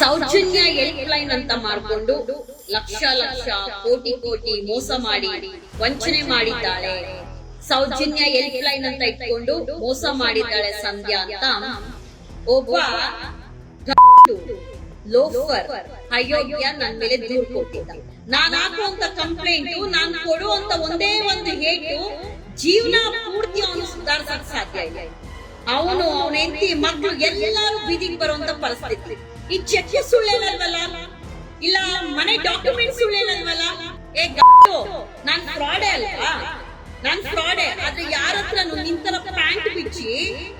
Soujanya help line ಅಂತ ಮಾಡಿಕೊಂಡು ಲಕ್ಷ ಲಕ್ಷ ಕೋಟಿ ಕೋಟಿ ಮೋಸ ಮಾಡಿ ವಂಚನೆ ಮಾಡಿದ್ದಾಳೆ ಸೌಜನ್ಯ ಹೆಲ್ಪ್ ಲೈನ್ ಅಂತ ಇಟ್ಕೊಂಡು ಮೋಸ ಮಾಡಿದ್ದಾಳೆ ಸಂಧ್ಯಾ ಅಂತ ಒಬ್ಬ ಲೋಫರ್, ಅಯೋಗ್ಯ ನನ್ ಮೇಲೆ ದೂರು ಕೊಟ್ಟಿದ್ದ. ನಾನ್ ಹಾಕುವಂತ ಕಂಪ್ಲೇಂಟ್, ನಾನ್ ಕೊಡುವಂತ ಒಂದೇ ಒಂದು ಹೇಟು ಜೀವನ ಪೂರ್ತಿ ಅವನು ಸುಧಾರಿಸಕ್ ಸಾಧ್ಯ ಇಲ್ಲ. ಅವನು, ಅವನ ಹೆಂಡತಿ ಮಕ್ಕಳು ಎಲ್ಲಾರು ಬೀದಿಗೆ ಬರುವಂತ ಪರಿಸ್ಥಿತಿ. ಈ ಚೆಕ್ ಸುಳ್ಳೇನಲ್ವಲ್ಲ? ಇಲ್ಲ, ಮನೆ ಡಾಕ್ಯುಮೆಂಟ್ ಸುಳ್ಳೇನಲ್ವಲ್ಲ? ಏ ಗಾಡು ನಾನ್ ಫ್ರಾಡೆ ಅಲ್ವಾ? ನಾನ್ ಫ್ರಾಡೆ ಆದ್ರೆ ಯಾರ ಹತ್ರನು ನಿಂತರ ಪ್ಯಾಂಟ್ ಬಿಚ್ಚಿ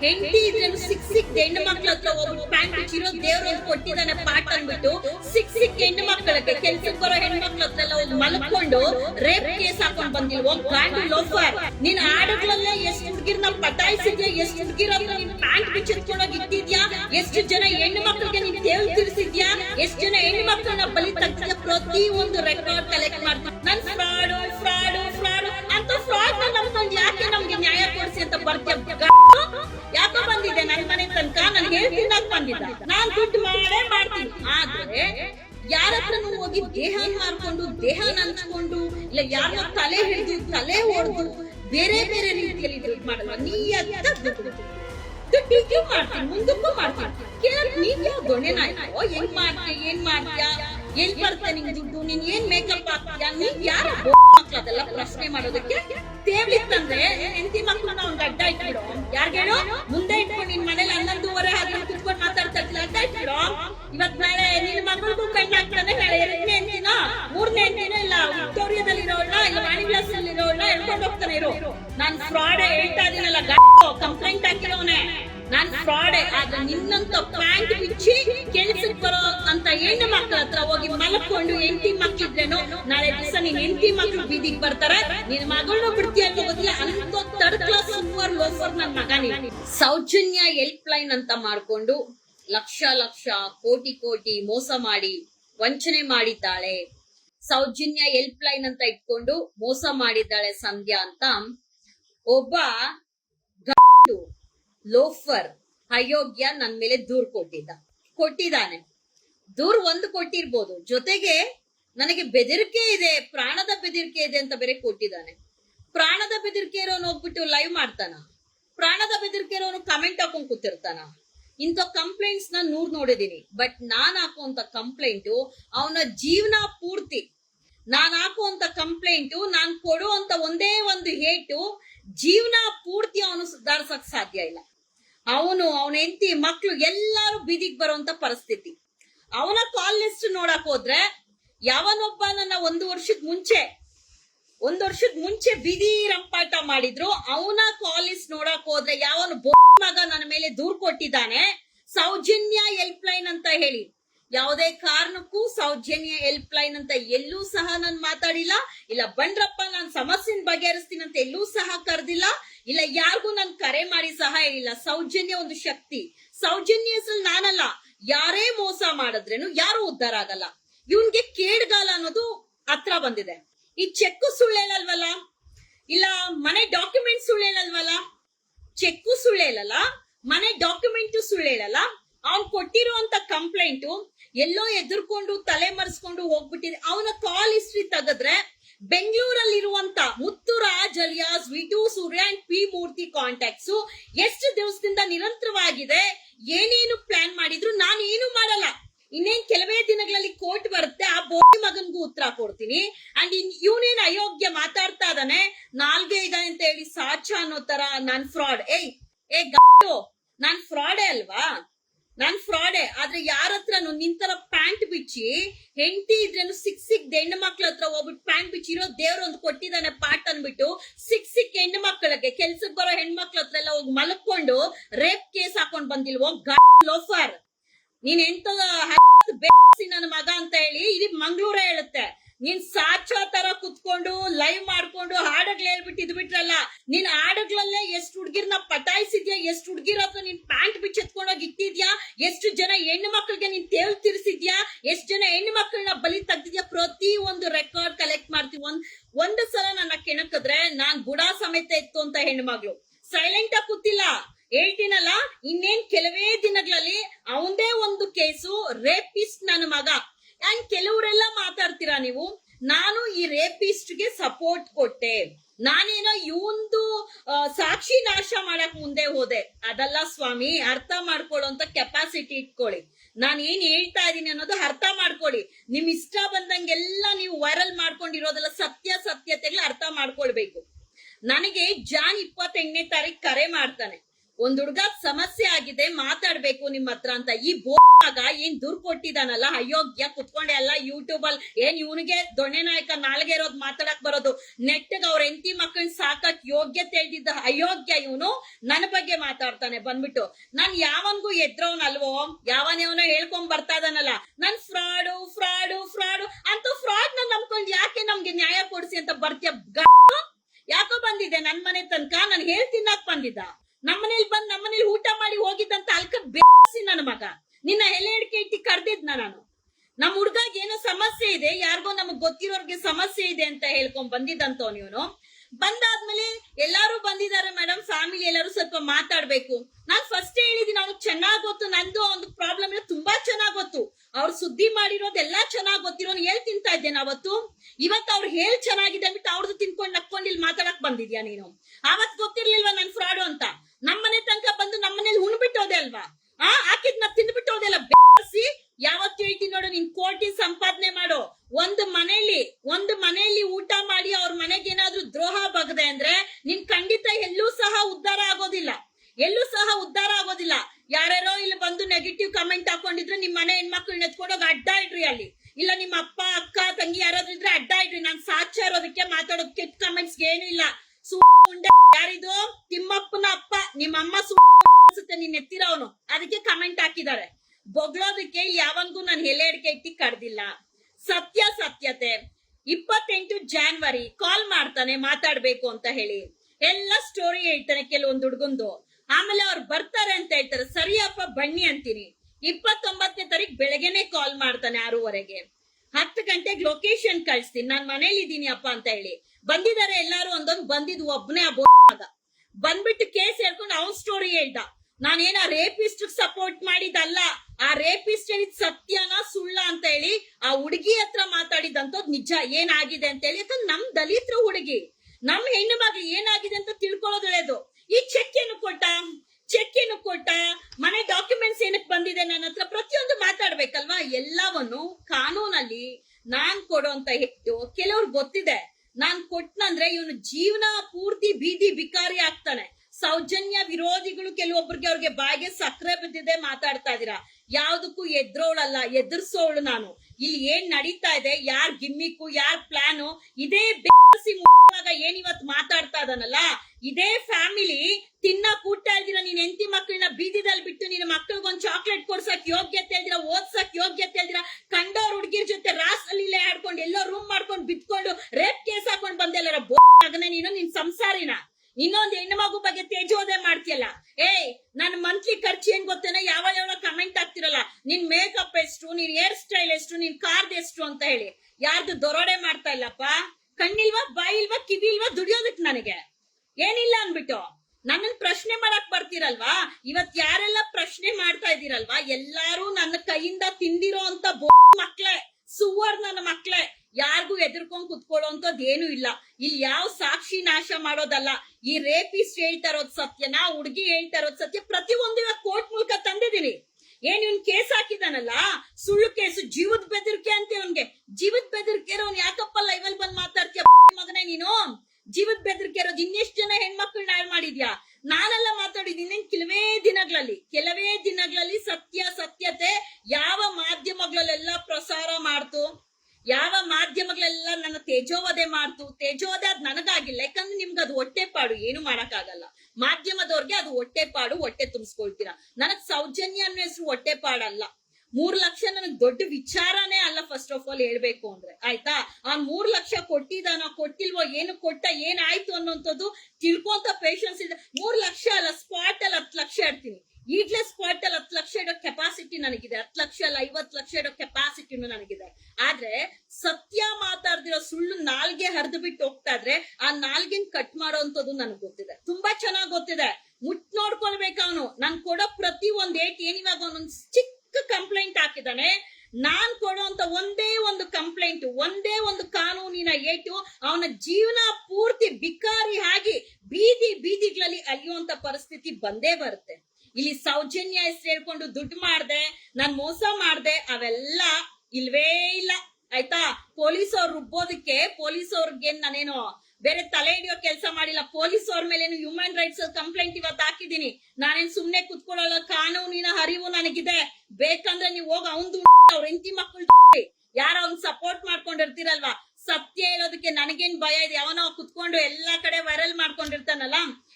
ಹೆಂಡತಿ ಇದ್ರೇನು ಸಿಕ್ ಸಿಕ್ ಹೆಣ್ಣು ಮಕ್ಳ ಹತ್ರ ಹೋಗ್ಬಿಟ್ಟು ಪ್ಯಾಂಟ್ ಬಿಚ್ಚಿರೋ ದೇವ್ರೊಂದು ಕೊಟ್ಟಿದ್ದಾನೆ ಪಾಠ ಅನ್ಬಿಟ್ಟು ಸಿಕ್ ಸಿಕ್ ಹೆಣ್ಣು ಮಕ್ಕಳಕ್ಕೆ ಕೆಲ್ಸಕ್ಕೆ ಬರೋ ಹೆಣ್ಣು ಮಕ್ಳ ಹತ್ರ ಎಲ್ಲ ಮಲ್ಕೊಂಡು ರೇಪ್ ಕೇಸ್ ಹಾಕೊಂಡ್ ಬಂದಿಲ್ವೋ? ಗಾಂಡು ಲೋಫರ್ ನೀನ್ ಹಾಡುಗಳಲ್ಲೇ ಎಷ್ಟು ಹುಡುಗಿರ್ನ ಪಟಾಯಿಸಿದ್ಯಾ? ಎಷ್ಟು ಹುಡುಗಿರ ಹತ್ರ ನೀನ್ ಪ್ಯಾಂಟ್ ಬಿಚ್ಚಿಟ್ಕೊಂಡೋಗಿ ಇಟ್ಟಿದ್ಯಾ? ಎಷ್ಟು ಜನ ಹೆಣ್ಣು ಮಕ್ಕಳಿಗೆ ನೀನ್ ದೇವ್ ತಿರ್ಸಿದ್ಯಾ ಎಷ್ಟು ಜನ ಹೆಣ್ಣು ಮಕ್ಕಳನ್ನ ಬಲಿ ತಗ್ಗಿದ ಪ್ರತಿ ಒಂದು ರೆಕಾರ್ಡ್ ಕಲೆಕ್ಟ್ ಮಾಡ್ತಾರೆ. ನನ್ ಫ್ರಾಡು ಫ್ರಾಡು ಫ್ರಾಡು ಅಂತ ಫ್ರಾಡ್ ನಂಬ್ಕೊಂಡು ಯಾಕೆ ನಮ್ಗೆ ನ್ಯಾಯ ಕೊಡಿಸಿ ಅಂತ ಬರ್ತೀಯ ಯಾಕೋ ಬಂದಿದೆ ನನ್ ಮನೆ ತನಕ ನನ್ ಹೇಳ್ತೀನಿ ಬಂದಿದ್ದ. ನಾನ್ ದುಡ್ಡು ಮಾಡೇ ಮಾಡ್ತೀನಿ. ಆದ್ರೆ ಯಾರ ಹತ್ರನೂ ಹೋಗಿ ದೇಹ ಮಾರ್ಕೊಂಡು ದೇಹ ನಂಚ್ಕೊಂಡು ಇಲ್ಲ ಯಾರನ್ನ ತಲೆ ಹಿಡಿದು, ತಲೆ ಹೊಡೆದು ಬೇರೆ ಬೇರೆ ರೀತಿಯಲ್ಲಿ ದುಡ್ಡು ಮಾಡಲ್ಲ ನೀ ದುಡ್ಡು. ದುಡ್ಡು ಮಾಡ್ತೀನಿ ಮುಂದಕ್ಕೂ ಮಾಡ್ತೀನಿ ಕೇಳಕ್ ನೀನ್ ಯಾವ ದೊಣ್ಣೆನಾಯ್ತು ಹೆಂಗ್ ಮಾಡ್ತೀಯ ಏನ್ ಮಾಡ್ತೀಯಾ ಎಲ್ ಬರ್ತೇ ನಿಂಗ್ ದುಡ್ಡು ನೀನ್ ಏನ್ ಮೇಕಪ್ ಹಾಕ್ತೀಯಾ ನೀನ್ ಯಾರ ಮಕ್ಳು ಅದೆಲ್ಲ ಪ್ರಶ್ನೆ ಮಾಡೋದಕ್ಕೆ ತೇವ್ಲಿತ್ತಂದ್ರೆ ಹೆಂಡತಿ ಮಕ್ಳನ್ನ ಒಂದ್ ಅಡ್ಡ ಇಟ್ಬಿಡು ಯಾರ್ಗೆ ಹೇಳು ಮುಂದೆ ಇಟ್ಕೊಂಡು ನಿನ್ ಮನೇಲಿ ಹನ್ನೊಂದೂವರೆ ಆದ್ರೆ ಕುತ್ಕೊಂಡು ಮಾತಾಡ್ತಾ ಇವತ್ ನಾಳೆ ನಿನ್ ಮಗಳಿಗೂ ಎರಡನೇ ಹೆಂಡತಿನ? ಮೂರನೇ ಇಲ್ಲ. ವಿಕ್ಟೋರಿಯಾದಲ್ಲಿ ವಾಣಿ ಹೋಗ್ತಾನೆ ಇರು. ನಾನ್ ಫ್ರಾಡ್ ಹೇಳ್ತಾ ಕಂಪ್ಲೇಂಟ್ ಹಾಕಿರೋನೆ. ನಾನ್ ಫ್ರಾಡೆ, ಆದ್ರೆ ನಿನ್ನಂತ ಪ್ಯಾಂಟ್ ಕೆಲ್ಸಕ್ಕೆ ಬರೋ ಅಂತ ಹೆಣ್ಣು ಹೋಗಿ ಮಲ್ಕೊಂಡು ಹೆಂಡತಿ ಮಕ್ಳಿದ್ರೇನು, ನಾಳೆ ದಿವಸ ನಿನ್ ಹೆಂಡತಿ ಮಕ್ಳು ಬೀದಿಗೆ ಬರ್ತಾರೆ. ನಿನ್ ಮಗಳ್ನ ಬಿಡ್ತೀಯ ಅಂತ ಗೊತ್ತಿಲ್ಲ. ಅಂತ third class Soujanya help line ಅಂತ ಮಾಡ್ಕೊಂಡು ಲಕ್ಷ ಲಕ್ಷ, ಕೋಟಿ ಕೋಟಿ ಮೋಸ ಮಾಡಿ, ವಂಚನೆ ಮಾಡಿದ್ದಾಳೆ. ಸೌಜನ್ಯ ಹೆಲ್ಪ್ ಲೈನ್ ಅಂತ ಇಟ್ಕೊಂಡು ಮೋಸ ಮಾಡಿದ್ದಾಳೆ ಸಂಧ್ಯಾ ಅಂತ. ಒಬ್ಬ ಲೋಫರ್ ಅಯೋಗ್ಯ ನನ್ ಮೇಲೆ ದೂರ್ ಕೊಟ್ಟಿದ್ದ. ಕೊಟ್ಟಿದ್ದಾನೆ. ದೂರ್ ಒಂದು ಕೊಟ್ಟಿರ್ಬೋದು. ಜೊತೆಗೆ ನನಗೆ ಬೆದರಿಕೆ ಇದೆ, ಪ್ರಾಣದ ಬೆದರಿಕೆ ಇದೆ ಅಂತ ಬೇರೆ ಕೊಟ್ಟಿದ್ದಾನೆ. ಪ್ರಾಣದ ಬೆದರಿಕೆ ಇರೋನು ಹೋಗ್ಬಿಟ್ಟು ಲೈವ್ ಮಾಡ್ತಾನ. ಪ್ರಾಣದ ಬೆದರಿಕೆ ಇರೋನು ಕಮೆಂಟ್ ಹಾಕೊಂಡ್ ಕೂತಿರ್ತಾನ. ಇಂಥ ಕಂಪ್ಲೇಂಟ್ಸ್ನ ನೂರ್ ನೋಡಿದೀನಿ ಬಟ್ ನಾನ್ ಹಾಕುವಂತ ಕಂಪ್ಲೇಂಟು ಅವನ ಜೀವನ ಪೂರ್ತಿ. ನಾನ್ ಹಾಕುವಂತ ಕಂಪ್ಲೇಂಟು ನಾನ್ ಕೊಡುವಂತ ಒಂದೇ ಒಂದು ಹೇಟು ಜೀವನ ಪೂರ್ತಿ ಅವನು ಸುಧಾರಿಸಕ್ ಸಾಧ್ಯ ಇಲ್ಲ. ಅವನು, ಅವನ ಹೆಂಡತಿ, ಮಕ್ಳು ಎಲ್ಲಾರು ಬೀದಿಗೆ ಬರುವಂತ ಪರಿಸ್ಥಿತಿ. ಅವನ ಕಾಲ್ ಲಿಸ್ಟ್ ನೋಡಕ್ ಹೋದ್ರೆ ಯಾವನೊಬ್ಬ ನನ್ನ ಒಂದು ವರ್ಷದ ಮುಂಚೆ ಒಂದ್ ವರ್ಷದ ಮುಂಚೆ ಬಿದೀರಂಪಾಟ ರಂಪಾಟ ಮಾಡಿದ್ರು. ಅವನ ಕಾಲೇಜ್ ನೋಡಕ್ ಹೋದ್ರೆ ಯಾವನು ಮಗ ನನ್ನ ಮೇಲೆ ದೂರ್ ಕೊಟ್ಟಿದ್ದಾನೆ. ಸೌಜನ್ಯ ಹೆಲ್ಪ್ ಲೈನ್ ಅಂತ ಹೇಳಿ. ಯಾವುದೇ ಕಾರಣಕ್ಕೂ ಸೌಜನ್ಯ ಹೆಲ್ಪ್ ಲೈನ್ ಅಂತ ಎಲ್ಲೂ ಸಹ ನಾನು ಮಾತಾಡಿಲ್ಲ. ಇಲ್ಲ ಬಂಡ್ರಪ್ಪ ನಾನು ಸಮಸ್ಯೆನ ಬಗೆಹರಿಸ್ತೀನಿ ಅಂತ ಎಲ್ಲೂ ಸಹ ಕರೆದಿಲ್ಲ. ಇಲ್ಲ ಯಾರಿಗೂ ನಾನು ಕರೆ ಮಾಡಿ ಸಹ ಹೇಳಿಲ್ಲ. ಸೌಜನ್ಯ ಒಂದು ಶಕ್ತಿ. ಸೌಜನ್ಯ ಹೆಸರು ನಾನಲ್ಲ. ಯಾರೇ ಮೋಸ ಮಾಡಿದ್ರೇನು ಯಾರು ಉದ್ಧಾರ ಆಗಲ್ಲ. ಇವನ್ಗೆ ಕೇಡ್ಗಾಲ ಅನ್ನೋದು ಹತ್ರ ಬಂದಿದೆ. ಈ ಚೆಕ್ ಸುಳ್ಳೇನಲ್ವಲ್ಲ ಇಲ್ಲ, ಮನೆ ಡಾಕ್ಯುಮೆಂಟ್ ಸುಳ್ಳೇನಲ್ವಲ್ಲ ಚೆಕ್ಕು ಸುಳ್ಳೇಲಲ್ಲ ಮನೆ ಡಾಕ್ಯುಮೆಂಟ್ ಸುಳ್ಳೇಳಲ್ಲ ಅವ್ನು ಕೊಟ್ಟಿರುವಂತ ಕಂಪ್ಲೇಂಟು ಎಲ್ಲೋ ಎದುರ್ಕೊಂಡು ತಲೆ ಮರೆಸ್ಕೊಂಡು ಹೋಗ್ಬಿಟ್ಟಿದೆ. ಅವನ ಕಾಲ್ ಹಿಸ್ಟ್ರಿ ತೆಗೆದ್ರೆ ಬೆಂಗಳೂರಲ್ಲಿರುವಂತ Muthu Raj alias, Vittu, Surya and P Murthy contacts ಎಷ್ಟು ದಿವಸದಿಂದ ನಿರಂತರವಾಗಿದೆ, ಏನೇನು ಪ್ಲಾನ್ ಮಾಡಿದ್ರು ನಾನು ಏನು ಮಾಡಲ್ಲ. ಇನ್ನೇನ್ ಕೆಲವೇ ದಿನಗಳಲ್ಲಿ ಕೋರ್ಟ್ ಬರುತ್ತೆ, ಆ ಬೋಡಿ ಮಗನ್ಗೂ ಉತ್ತರ ಕೊಡ್ತೀನಿ. ಅಂಡ್ ಇವನೇನ್ ಅಯೋಗ್ಯ ಮಾತಾಡ್ತಾ ಇದ್ದಾನೆ, ನಾಲ್ಗೆ ಇದೆ ಅಂತ ಹೇಳಿ ಸಾಚ ಅನ್ನೋ ತರ ನಾನ್ ಫ್ರಾಡ್ ಏಯ್, ಏ ಗಾಡು, ನಾನ್ ಫ್ರಾಡೆ ಅಲ್ವಾ? ನಾನ್ ಫ್ರಾಡೆ ಆದ್ರೆ ಯಾರ ಹತ್ರನು ನಿಂತರ ಪ್ಯಾಂಟ್ ಬಿಚ್ಚಿ, ಹೆಂಡತಿ ಇದ್ರೇನು ಸಿಕ್ ಸಿಕ್ ಹೆಣ್ಣು ಮಕ್ಳ ಹತ್ರ ಹೋಗ್ಬಿಟ್ಟು ಪ್ಯಾಂಟ್ ಬಿಚ್ಚಿ ಇರೋ ದೇವ್ರೊಂದು ಕೊಟ್ಟಿದ್ದಾನೆ ಪಾಟ್ ಅನ್ಬಿಟ್ಟು ಸಿಕ್ ಸಿಕ್ ಹೆಣ್ಣು ಮಕ್ಕಳಿಗೆ ಕೆಲ್ಸಕ್ಕೆ ಬರೋ ಹೆಣ್ಮಕ್ಳ ಹತ್ರ ಎಲ್ಲ ಹೋಗಿ ಮಲ್ಕೊಂಡು ರೇಪ್ ಕೇಸ್ ಹಾಕೊಂಡ್ ಬಂದಿಲ್ವೋ ಲೋಫರ್. ನೀನ್ ಎಂತ ಬೇಸಿ ನನ್ನ ಮಗ ಅಂತ ಹೇಳಿ ಇದು ಮಂಗ್ಳೂರೇ ಹೇಳುತ್ತೆ. ನೀನ್ ಸಾಚೋ ತರ ಕುತ್ಕೊಂಡು ಲೈವ್ ಮಾಡ್ಕೊಂಡು ಹಾಡಗಳು ಹೇಳ್ಬಿಟ್ಟು ಇದ್ ಬಿಟ್ರಲ್ಲ, ನೀನ್ ಹಾಡಗಳಲ್ಲೇ ಎಷ್ಟು ಹುಡ್ಗಿರ್ನ ಪಟಾಯಿಸಿದ್ಯಾ, ಎಷ್ಟ್ ಹುಡ್ಗಿರ ಹತ್ರ ನೀನ್ ಪ್ಯಾಂಟ್ ಬಿಚ್ಚೆತ್ಕೊಂಡೋಗಿ ಇಟ್ಟಿದ್ಯಾ, ಎಷ್ಟು ಜನ ಹೆಣ್ಣು ಮಕ್ಳಿಗೆ ನೀನ್ ತೇವ್ ತಿರ್ಸಿದ್ಯಾ, ಎಷ್ಟು ಜನ ಹೆಣ್ಣು ಮಕ್ಕಳನ್ನ ಬಲಿ ತೆಗ್ದಿದ್ಯಾ, ಪ್ರತಿ ಒಂದು ರೆಕಾರ್ಡ್ ಕಲೆಕ್ಟ್ ಮಾಡ್ತೀವಿ. ಒಂದ್, ಒಂದು ಸಲ ನನ್ನ ಕೆಣಕಿದ್ರೆ ನಾನ್ ಬುಡ ಸಮೇತ ಇತ್ತು ಅಂತ ಹೆಣ್ಮಗಳು ಸೈಲೆಂಟ್ ಆಗಿ ಕೂತಿಲ್ಲ. ಹೇಳ್ತೀನಲ್ಲ ಇನ್ನೇನ್ ಕೆಲವೇ ದಿನಗಳಲ್ಲಿ ಅವಂದೇ ಒಂದು ಕೇಸು ರೇಪಿಸ್ಟ್ ನನ್ನ ಮಗ. ಅಂಡ್ ಕೆಲವರೆಲ್ಲ ಮಾತಾಡ್ತೀರಾ ನೀವು? ನಾನು ಈ ರೇಪಿಸ್ಟ್ಗೆ ಸಪೋರ್ಟ್ ಕೊಟ್ಟೆ. ನಾನೇನೋ ಇವಂದು ಸಾಕ್ಷಿ ನಾಶ ಮಾಡಕ್ ಮುಂದೆ ಹೋದೆ. ಅದಲ್ಲ ಸ್ವಾಮಿ, ಅರ್ಥ ಮಾಡ್ಕೊಳ್ಳೋಂತ ಕೆಪಾಸಿಟಿ ಇಟ್ಕೊಳ್ಳಿ. ನಾನು ಏನ್ ಹೇಳ್ತಾ ಇದೀನಿ ಅನ್ನೋದು ಅರ್ಥ ಮಾಡ್ಕೊಳ್ಳಿ. ನಿಮ್ ಇಷ್ಟ ಬಂದಂಗೆಲ್ಲ ನೀವು ವೈರಲ್ ಮಾಡ್ಕೊಂಡಿರೋದೆಲ್ಲ ಸತ್ಯ ಸತ್ಯತೆಗಳು ಅರ್ಥ ಮಾಡ್ಕೊಳ್ಬೇಕು. ನನಗೆ ಜಾನ್ ಇಪ್ಪತ್ತೆಂಟನೇ ತಾರೀಕು ಕರೆ ಮಾಡ್ತಾನೆ. ಒಂದ್ ಹುಡ್ಗ ಸಮಸ್ಯೆ ಆಗಿದೆ, ಮಾತಾಡ್ಬೇಕು ನಿಮ್ ಹತ್ರ ಅಂತ. ಈ ಬೋಗ ಏನ್ ದುರ್ ಕೊಟ್ಟಿದಾನಲ್ಲ ಅಯೋಗ್ಯ ಕುತ್ಕೊಂಡೆ ಅಲ್ಲ ಯೂಟ್ಯೂಬ್ ಅಲ್ಲಿ ಏನ್ ಇವನಿಗೆ ದೊಣ್ಣೆ ನಾಯಕ ನಾಲ್ಗೆ ಇರೋದ್ ಮಾತಾಡಕ್ ಬರೋದು? ನೆಟ್ಟಗ್ ಅವ್ರ ಹೆಂಡತಿ ಮಕ್ಕಳನ್ನ ಸಾಕಕ್ ಯೋಗ್ಯತೆ ಇದ್ದಿದ್ದ ಅಯೋಗ್ಯ ಇವನು ನನ್ನ ಬಗ್ಗೆ ಮಾತಾಡ್ತಾನೆ ಬಂದ್ಬಿಟ್ಟು. ನಾನ್ ಯಾವನ್ಗೂ ಎದ್ರವನಲ್ವೋ ಯಾವನೇವನೋ ಹೇಳ್ಕೊಂಡ್ ಬರ್ತಾ ಇದಾನಲ್ಲ ನನ್ ಫ್ರಾಡು ಫ್ರಾಡು ಫ್ರಾಡು. ಅಂತ ಫ್ರಾಡ್ನ ನಂಬ್ಕೊಂಡ್ ಯಾಕೆ ನಮ್ಗೆ ನ್ಯಾಯ ಕೊಡ್ಸಿ ಅಂತ ಬರ್ತೀಯ ಯಾಕೋ ಬಂದಿದೆ ನನ್ ಮನೆ ತನಕ? ನಾನು ಹೇಳ್ ತಿನ್ನಕ್ ಬಂದಿದ್ದ. ನಮ್ಮನೇಲಿ ಬಂದ್ ನಮ್ಮನೇಲಿ ಊಟ ಮಾಡಿ ಹೋಗಿದ್ದಂತ ಅಲ್ಕ ಬೇಸಿ ನನ್ನ ಮಗ. ನಿನ್ನ ಎಲೆ ಅಡಿಕೆ ಇಟ್ಟಿ ಕರ್ದಿದ್ನ ನಾನು. ನಮ್ ಹುಡ್ಗಾಗ್ ಏನೋ ಸಮಸ್ಯೆ ಇದೆ, ಯಾರಿಗೋ ನಮಗ್ ಗೊತ್ತಿರೋರ್ಗೆ ಸಮಸ್ಯೆ ಇದೆ ಅಂತ ಹೇಳ್ಕೊಂಡ್ ಬಂದಿದ್ದಂತವ್ ನೀವು ಬಂದಾದ್ಮೇಲೆ ಎಲ್ಲಾರು ಬಂದಿದ್ದಾರೆ ಮೇಡಮ್, ಫ್ಯಾಮಿಲಿ ಎಲ್ಲರೂ ಸ್ವಲ್ಪ ಮಾತಾಡ್ಬೇಕು. ನಾನ್ ಫಸ್ಟ್ ಹೇಳಿದೀನಿ ಅವ್ನಿಗೆ ಚೆನ್ನಾಗ್ ಗೊತ್ತು, ನಂದು ಒಂದು ಪ್ರಾಬ್ಲಮ್ ಇಲ್ಲ ತುಂಬಾ ಚೆನ್ನಾಗ್ ಗೊತ್ತು. ಅವ್ರು ಸುದ್ದಿ ಮಾಡಿರೋದೆಲ್ಲ ಚೆನ್ನಾಗ್ ಗೊತ್ತಿರೋನ್ ಹೇಳ್ ತಿಂತಾ ಇದ್ದೇನೆ ಅವತ್ತು. ಇವತ್ತು ಅವ್ರು ಹೇಳ್ ಚೆನ್ನಾಗಿದೆ ಅಂದ್ಬಿಟ್ಟು ಅವ್ರದ್ದು ತಿನ್ಕೊಂಡ್ ನಕ್ಕೊಂಡ್ ಇಲ್ಲಿ ಮಾತಾಡಕ್ ಬಂದಿದ್ಯಾ ನೀನು? ಅವತ್ ಗೊತ್ತಿರ್ಲಿಲ್ವಾ ನನ್ ಫ್ರಾಡು ಅಂತ? ನಮ್ಮನೆ ತನಕ ಬಂದು ನಮ್ಮನೇಲಿ ಉಣ್ಬಿಟ್ಟೋದೆ ಅಲ್ವಾ? ಆ ಹಾಕಿದ್ ನಾ ತಿಂದ್ಬಿಟ್ಟು ಹೋದೆಲ್ಲ ಬೇಸಿ ಯಾವತ್ತು ಹೇಳ್ತೀನಿ ನೋಡು, ನೀನ್ ಕೋಟಿ ಸಂಪಾದನೆ ಮಾಡು. ಒಂದು ಮನೆಯಲ್ಲಿ ಒಂದು ಮನೆಯಲ್ಲಿ ಊಟ ಮಾಡಿ ಅವ್ರ ಮನೆಗೆ ಏನಾದ್ರೂ ದ್ರೋಹ ಬಗದೆ ಅಂದ್ರೆ ನಿನ್ ಖಂಡಿತ ಎಲ್ಲೂ ಸಹ ಉದ್ಧಾರ ಆಗೋದಿಲ್ಲ. ಎಲ್ಲೂ ಸಹ ಉದ್ಧಾರ ಆಗೋದಿಲ್ಲ. ಯಾರ್ಯಾರೋ ಇಲ್ಲಿ ಬಂದು ನೆಗೆಟಿವ್ ಕಮೆಂಟ್ ಹಾಕೊಂಡಿದ್ರು, ನಿಮ್ ಮನೆ ಹೆಣ್ಮಕ್ಳನ್ನ ಎತ್ಕೊಂಡೋಗಿ ಅಡ್ಡ ಇಡ್ರಿ ಅಲ್ಲಿ. ಇಲ್ಲ ನಿಮ್ಮ ಅಪ್ಪ, ಅಕ್ಕ, ತಂಗಿ ಯಾರಾದ್ರೂ ಇದ್ರೆ ಅಡ್ಡ ಇಡ್ರಿ. ನಾನ್ ಸಾಕ್ಷ್ಯ ಇರೋದಕ್ಕೆ ಮಾತಾಡೋದ್ ಕೆಟ್ಟ ಕಮೆಂಟ್ಸ್ ಏನು ಇಲ್ಲ. ಯಾರಿದು? ತಿಮ್ಮಪ್ಪನ ಅಪ್ಪ ನಿಮ್ಮಮ್ಮ ಸುತ್ತೆ ನೀನ್ ಎತ್ತಿರೋನು ಅದಕ್ಕೆ ಕಮೆಂಟ್ ಹಾಕಿದ್ದಾರೆ. ಬೊಗಳೋದಕ್ಕೆ ಯಾವಂಗೂ ನಾನು ಎಲೆ ಅಡಿಕೆ ಇಟ್ಟಿ ಕಡ್ದಿಲ್ಲ ಸತ್ಯ, ಸತ್ಯತೆ. ಇಪ್ಪತ್ತೆಂಟು ಜಾನ್ವರಿ ಕಾಲ್ ಮಾಡ್ತಾನೆ, ಮಾತಾಡ್ಬೇಕು ಅಂತ ಹೇಳಿ. ಎಲ್ಲ ಸ್ಟೋರಿ ಹೇಳ್ತಾನೆ ಕೆಲವೊಂದು ಹುಡ್ಗಂದು. ಆಮೇಲೆ ಅವ್ರು ಬರ್ತಾರೆ ಅಂತ ಹೇಳ್ತಾರೆ. ಸರಿಯಪ್ಪ, ಬನ್ನಿ ಅಂತೀನಿ. ಇಪ್ಪತ್ತೊಂಬತ್ತನೇ ತಾರೀಕು ಬೆಳಗ್ಗೆನೆ ಕಾಲ್ ಮಾಡ್ತಾನೆ ಆರೂವರೆಗೆ. ಹತ್ತು ಗಂಟೆಗೆ ಲೊಕೇಶನ್ ಕಳಿಸ್ತೀನಿ. ನಾನ್ ಮನೇಲಿ ಇದ್ದೀನಿ ಅಪ್ಪ ಅಂತ ಹೇಳಿ. ಬಂದಿದ್ದಾರೆ ಎಲ್ಲಾರು ಒಂದೊಂದು ಬಂದಿದ್ ಒಬ್ನೇ ಆ ಮಗ ಬಂದ್ಬಿಟ್ಟು ಕೇಸ್ ಹೇಳ್ಕೊಂಡು ಅವನ್ ಸ್ಟೋರಿ ಹೇಳ್ದ. ನಾನೇನ ರೇಪಿಸ್ಟ್ ಸಪೋರ್ಟ್ ಮಾಡಿದಲ್ಲ ಆ ರೇಪಿಸ್ಟ್ ಹೇಳಿದ್ ಸತ್ಯನ ಸುಳ್ಳ ಅಂತ ಹೇಳಿ ಆ ಹುಡುಗಿ ಹತ್ರ ಮಾತಾಡಿದಂತದ್ ನಿಜ. ಏನಾಗಿದೆ ಅಂತ ಹೇಳಿ, ಯಾಕಂದ್ರೆ ನಮ್ ದಲಿತ್ರ ಹುಡುಗಿ, ನಮ್ ಹೆಣ್ಣು ಮಗಳು ಏನಾಗಿದೆ ಅಂತ ತಿಳ್ಕೊಳ್ಳೋದು ಒಳ್ಳೇದು. ಈ ಚೆಕ್ ಏನು ಕೊಟ್ಟ? ಚೆಕ್ ಏನು ಕೊಟ್ಟ? ಮನೆ ಡಾಕ್ಯುಮೆಂಟ್ಸ್ ಏನಕ್ಕೆ ಬಂದಿದೆ ನನ್ನ ಹತ್ರ? ಪ್ರತಿಯೊಂದು ಮಾತಾಡ್ಬೇಕಲ್ವಾ? ಎಲ್ಲವನ್ನು ಕಾನೂನಲ್ಲಿ ನಾನ್ ಕೊಡೋ ಅಂತ ಹೆಚ್ಚು ಕೆಲವ್ರಿಗೆ ಗೊತ್ತಿದೆ. ನಾನ್ ಕೊಟ್ನಂದ್ರೆ ಇವನು ಜೀವನ ಪೂರ್ತಿ ಬೀದಿ ಬಿಕಾರಿ ಆಗ್ತಾನೆ. ಸೌಜನ್ಯ ವಿರೋಧಿಗಳು ಕೆಲವೊಬ್ರಿಗೆ ಅವ್ರಿಗೆ ಬಾಯಿಗೆ ಸಕ್ಕರೆ ಬಿದ್ದಿದೆ ಮಾತಾಡ್ತಾ ಇದೀರಾ. ಯಾವ್ದಕ್ಕೂ ಎದ್ರೋಳಲ್ಲ, ಎದುರ್ಸೋಳು ನಾನು. ಇಲ್ಲಿ ಏನ್ ನಡೀತಾ ಇದೆ, ಯಾರ್ ಗಿಮ್ಮಿಕ್ಕು, ಯಾರ್ ಪ್ಲಾನು, ಇದೇ ಬೇಸಿ ಏನ್ ಇವತ್ ಮಾತಾಡ್ತಾ ಇದಾನಲ್ಲ? ಇದೇ ಫ್ಯಾಮಿಲಿ ತಿನ್ನ ಕೂಟ ಇದ್ದೀರಾ ನೀನ್ ಹೆಂಡತಿ ಮಕ್ಕಳನ್ನ ಬೀದಿದಲ್ಲಿ ಬಿಟ್ಟು ನಿನ್ನ ಮಕ್ಳಿಗೊಂದ್ ಚಾಕ್ಲೇಟ್ ಕೊಡ್ಸಕ್ ಯೋಗ್ಯತೆ ಇಲ್ದಿರ, ಓದ್ಸಕ್ ಯೋಗ್ಯತೆ ಇಲ್ದಿರ, ಕಂಡೋರ್ ಹುಡ್ಗಿರ್ ಜೊತೆ ಇಲ್ಲೇ ಆಡ್ಕೊಂಡು ಎಲ್ಲೋ ರೂಮ್ ಮಾಡ್ಕೊಂಡು ಬಿತ್ಕೊಂಡು ರೇಪ್ ಕೇಸ್ ಹಾಕೊಂಡ್ ಬಂದೆಲ್ಲರ ಬೋಗನೆ ನೀನು ನಿನ್ ಸಂಸಾರಿನ. ಇನ್ನೊಂದ್ ಹೆಣ್ಣು ಮಗು ಬಗ್ಗೆ ತೇಜೋದೆ ಮಾಡ್ತಿಯಲ್ಲ. ಏಯ್, ನನ್ ಮಂತ್ಲಿ ಖರ್ಚು ಏನ್ ಗೊತ್ತೇನ? ಯಾವ ಯಾವ ನಿನ್ ಮೇಕಪ್ ಎಷ್ಟು ನಿನ್ ಹೇರ್ ಸ್ಟೈಲ್ ಎಷ್ಟು ನಿನ್ ಕಾರ್ದ್ ಎಷ್ಟು ಅಂತ ಹೇಳಿ. ಯಾರ್ದು ದೊರೋಡೆ ಮಾಡ್ತಾ ಇಲ್ಲಪ್ಪ, ಕಣ್ಣಿಲ್ವಾ, ಬಾಯಿಲ್ವಾ ಇಲ್ವಾ ಕಿವಿ ಇಲ್ವಾ ದುಡಿಯೋದಕ್ ನನಗೆ. ಏನಿಲ್ಲ ಅನ್ಬಿಟ್ಟು ನನ್ನ ಪ್ರಶ್ನೆ ಮಾಡಕ್ ಬರ್ತೀರಲ್ವಾ? ಇವತ್ ಯಾರೆಲ್ಲ ಪ್ರಶ್ನೆ ಮಾಡ್ತಾ ಇದೀರಲ್ವಾ ಎಲ್ಲಾರು ನನ್ನ ಕೈಯಿಂದ ತಿಂದಿರೋ ಅಂತ ಮಕ್ಳೇ ಸುವರ್ ನನ್ನ ಮಕ್ಳೇ, ಯಾರಿಗೂ ಎದುರ್ಕೊಂಡ್ ಅಂತದ್ ಏನು ಇಲ್ಲ. ಇಲ್ಲಿ ಯಾವ ಸಾಕ್ಷಿ ನಾಶ ಮಾಡೋದಲ್ಲ? ಈ ರೇಪಿಸ್ಟ್ ಹೇಳ್ತಾ ಇರೋದ್ ಸತ್ಯನಾ, ಹುಡುಗಿ ಹೇಳ್ತಾ ಇರೋದ್ ಸತ್ಯ ಪ್ರತಿ ಇವಾಗ ಕೋರ್ಟ್ ಮೂಲಕ ತಂದಿದ್ದೀನಿ. ಏನ್ ಇವನ್ ಕೇಸ್ ಹಾಕಿದಾನಲ್ಲ? ಸುಳ್ಳು ಕೇಸು, ಜೀವದ ಬೆದರಿಕೆ ಅಂತ ಇವನ್ಗೆ ಜೀವದ ಬೆದರಿಕೆ ಇರೋನ್ ಯಾಕಪ್ಪ ಲೈವಲ್ ಬಂದ್ ಮಾತಾಡ್ತೀಯ ಮಗನೇ ನೀನು? ಜೀವದ ಬೆದರಿಕೆ ಇರೋದು ಇನ್ನೆಷ್ಟು ಜನ ಹೆಣ್ಮಕ್ಳನ್ನ ಹಾಳು ಮಾಡಿದ್ಯಾ? ನಾನೆಲ್ಲ ಮಾತಾಡಿದ್ದೀನಿ ಕೆಲವೇ ದಿನಗಳಲ್ಲಿ. ಕೆಲವೇ ದಿನಗಳಲ್ಲಿ ಸತ್ಯ ಸತ್ಯತೆ ಯಾವ ಮಾಧ್ಯಮಗಳಲ್ಲೆಲ್ಲ ಪ್ರಸಾರ ಮಾಡ್ತು ಯಾವ ಮಾಧ್ಯಮಗಳೆಲ್ಲ ನನ್ನ ತೇಜೋವಧೆ ಮಾಡ್ತು ತೇಜೋವಧೆ ಅದ್ ನನಗಾಗಿಲ್ಲ ಯಾಕಂದ್ರೆ ನಿಮ್ಗೆ ಅದು ಹೊಟ್ಟೆಪಾಡು ಏನು ಮಾಡಕ್ಕಾಗಲ್ಲ ಮಾಧ್ಯಮದವ್ರಿಗೆ ಅದು ಹೊಟ್ಟೆಪಾಡು ಹೊಟ್ಟೆ ತುಂಬಿಸ್ಕೊಳ್ತೀರಾ ನನಗ್ ಸೌಜನ್ಯ ಅನ್ನೋ ಹೆಸರು ಹೊಟ್ಟೆಪಾಡಲ್ಲ ಮೂರ್ ಲಕ್ಷ ನನಗ್ ದೊಡ್ಡ ವಿಚಾರನೇ ಅಲ್ಲ ಫಸ್ಟ್ ಆಫ್ ಆಲ್ ಹೇಳ್ಬೇಕು ಅಂದ್ರೆ ಆಯ್ತಾ ಆ ಮೂರ್ ಲಕ್ಷ ಕೊಟ್ಟಿದಾನ ಕೊಟ್ಟಿಲ್ವೋ ಏನು ಕೊಟ್ಟ ಏನಾಯ್ತು ಅನ್ನೋಂಥದ್ದು ತಿಳ್ಕೊಂತ ಪೇಷನ್ಸ್ ಇದೆ ಮೂರ್ ಲಕ್ಷ ಅಲ್ಲ ಸ್ಪಾಟ್ ಅಲ್ಲಿ ಹತ್ತು ಲಕ್ಷ ಇಡ್ತೀನಿ ಈಗ್ಲೇ ಸ್ಪಾಟ್ ಅಲ್ಲಿ ಹತ್ತು ಲಕ್ಷ ಇಡೋ ಕೆಪಾಸಿಟಿ ನನಗಿದೆ ಹತ್ತು ಲಕ್ಷ ಅಲ್ಲ ಐವತ್ ಲಕ್ಷ ಇಡೋ ಕೆಪಾಸಿಟಿನೂ ನನಗಿದೆ ಆದ್ರೆ ಸತ್ಯ ಮಾತಾಡ್ದಿರೋ ಸುಳ್ಳು ನಾಲ್ಗೆ ಹರಿದು ಬಿಟ್ಟು ಹೋಗ್ತಾ ಇದ್ರೆ ಆ ನಾಲ್ಗೆನ್ ಕಟ್ ಮಾಡೋಂಥದ್ದು ನನ್ಗೆ ಗೊತ್ತಿದೆ. ತುಂಬಾ ಚೆನ್ನಾಗ್ ಗೊತ್ತಿದೆ. ಮುಟ್ ನೋಡ್ಕೊಳ್ಬೇಕು ಅವನು. ನಾನ್ ಕೊಡೋ ಪ್ರತಿ ಒಂದ್ ಏಟ್ ಏನಿವಾಗ ಒಂದೊಂದ್ ಚಿಕ್ಕ ಕಂಪ್ಲೇಂಟ್ ಹಾಕಿದಾನೆ ನಾನ್ ಕೊಡುವಂತ ಒಂದೇ ಒಂದು ಕಂಪ್ಲೇಂಟ್ ಒಂದೇ ಒಂದು ಕಾನೂನಿನ ಏಟು ಅವನ ಜೀವನ ಪೂರ್ತಿ ಬಿಕಾರಿ ಆಗಿ ಬೀದಿ ಬೀದಿಗಳಲ್ಲಿ ಅಲಿಯುವಂತ ಪರಿಸ್ಥಿತಿ ಬಂದೇ ಬರುತ್ತೆ. ಇಲ್ಲಿ ಸೌಜನ್ಯ ಹೆಸರು ಹೇಳ್ಕೊಂಡು ದುಡ್ಡು ಮಾಡ್ದೆ, ನಾನ್ ಮೋಸ ಮಾಡ್ದೆ, ಅವೆಲ್ಲ ಇಲ್ವೇ ಇಲ್ಲ. ಆಯ್ತಾ? ಪೊಲೀಸ್ ಅವ್ರು ರುಬ್ಬೋದಕ್ಕೆ ಪೊಲೀಸ್ ಅವ್ರಿಗೆ ನಾನೇನು ಬೇರೆ ತಲೆ ಹಿಡಿಯೋ ಕೆಲಸ ಮಾಡಿಲ್ಲ. ಪೊಲೀಸ್ ಅವ್ರ ಮೇಲೆ ಹ್ಯೂಮನ್ ರೈಟ್ಸ್ ಕಂಪ್ಲೇಂಟ್ ಇವತ್ತು ಹಾಕಿದೀನಿ ನಾನೇನ್ ಸುಮ್ನೆ ಕುತ್ಕೊಳ್ಳಲ್ಲ ಕಾನೂನಿನ ಹರಿವು ನನಗಿದೆ. ಬೇಕಂದ್ರೆ ನೀವು ಹೋಗಿ ಅವನ್ ಅವ್ರ ಹೆಂಡತಿ ಮಕ್ಕಳು ಯಾರ ಅವ್ನ್ ಸಪೋರ್ಟ್ ಮಾಡ್ಕೊಂಡಿರ್ತೀರಲ್ವಾ? ಸತ್ಯ ಇರೋದಕ್ಕೆ ನನಗೇನ್ ಭಯ ಇದೆ? ಅವನ ಕುತ್ಕೊಂಡು ಎಲ್ಲಾ ಕಡೆ ವೈರಲ್ ಮಾಡ್ಕೊಂಡಿರ್ತಾನಲ್ಲ?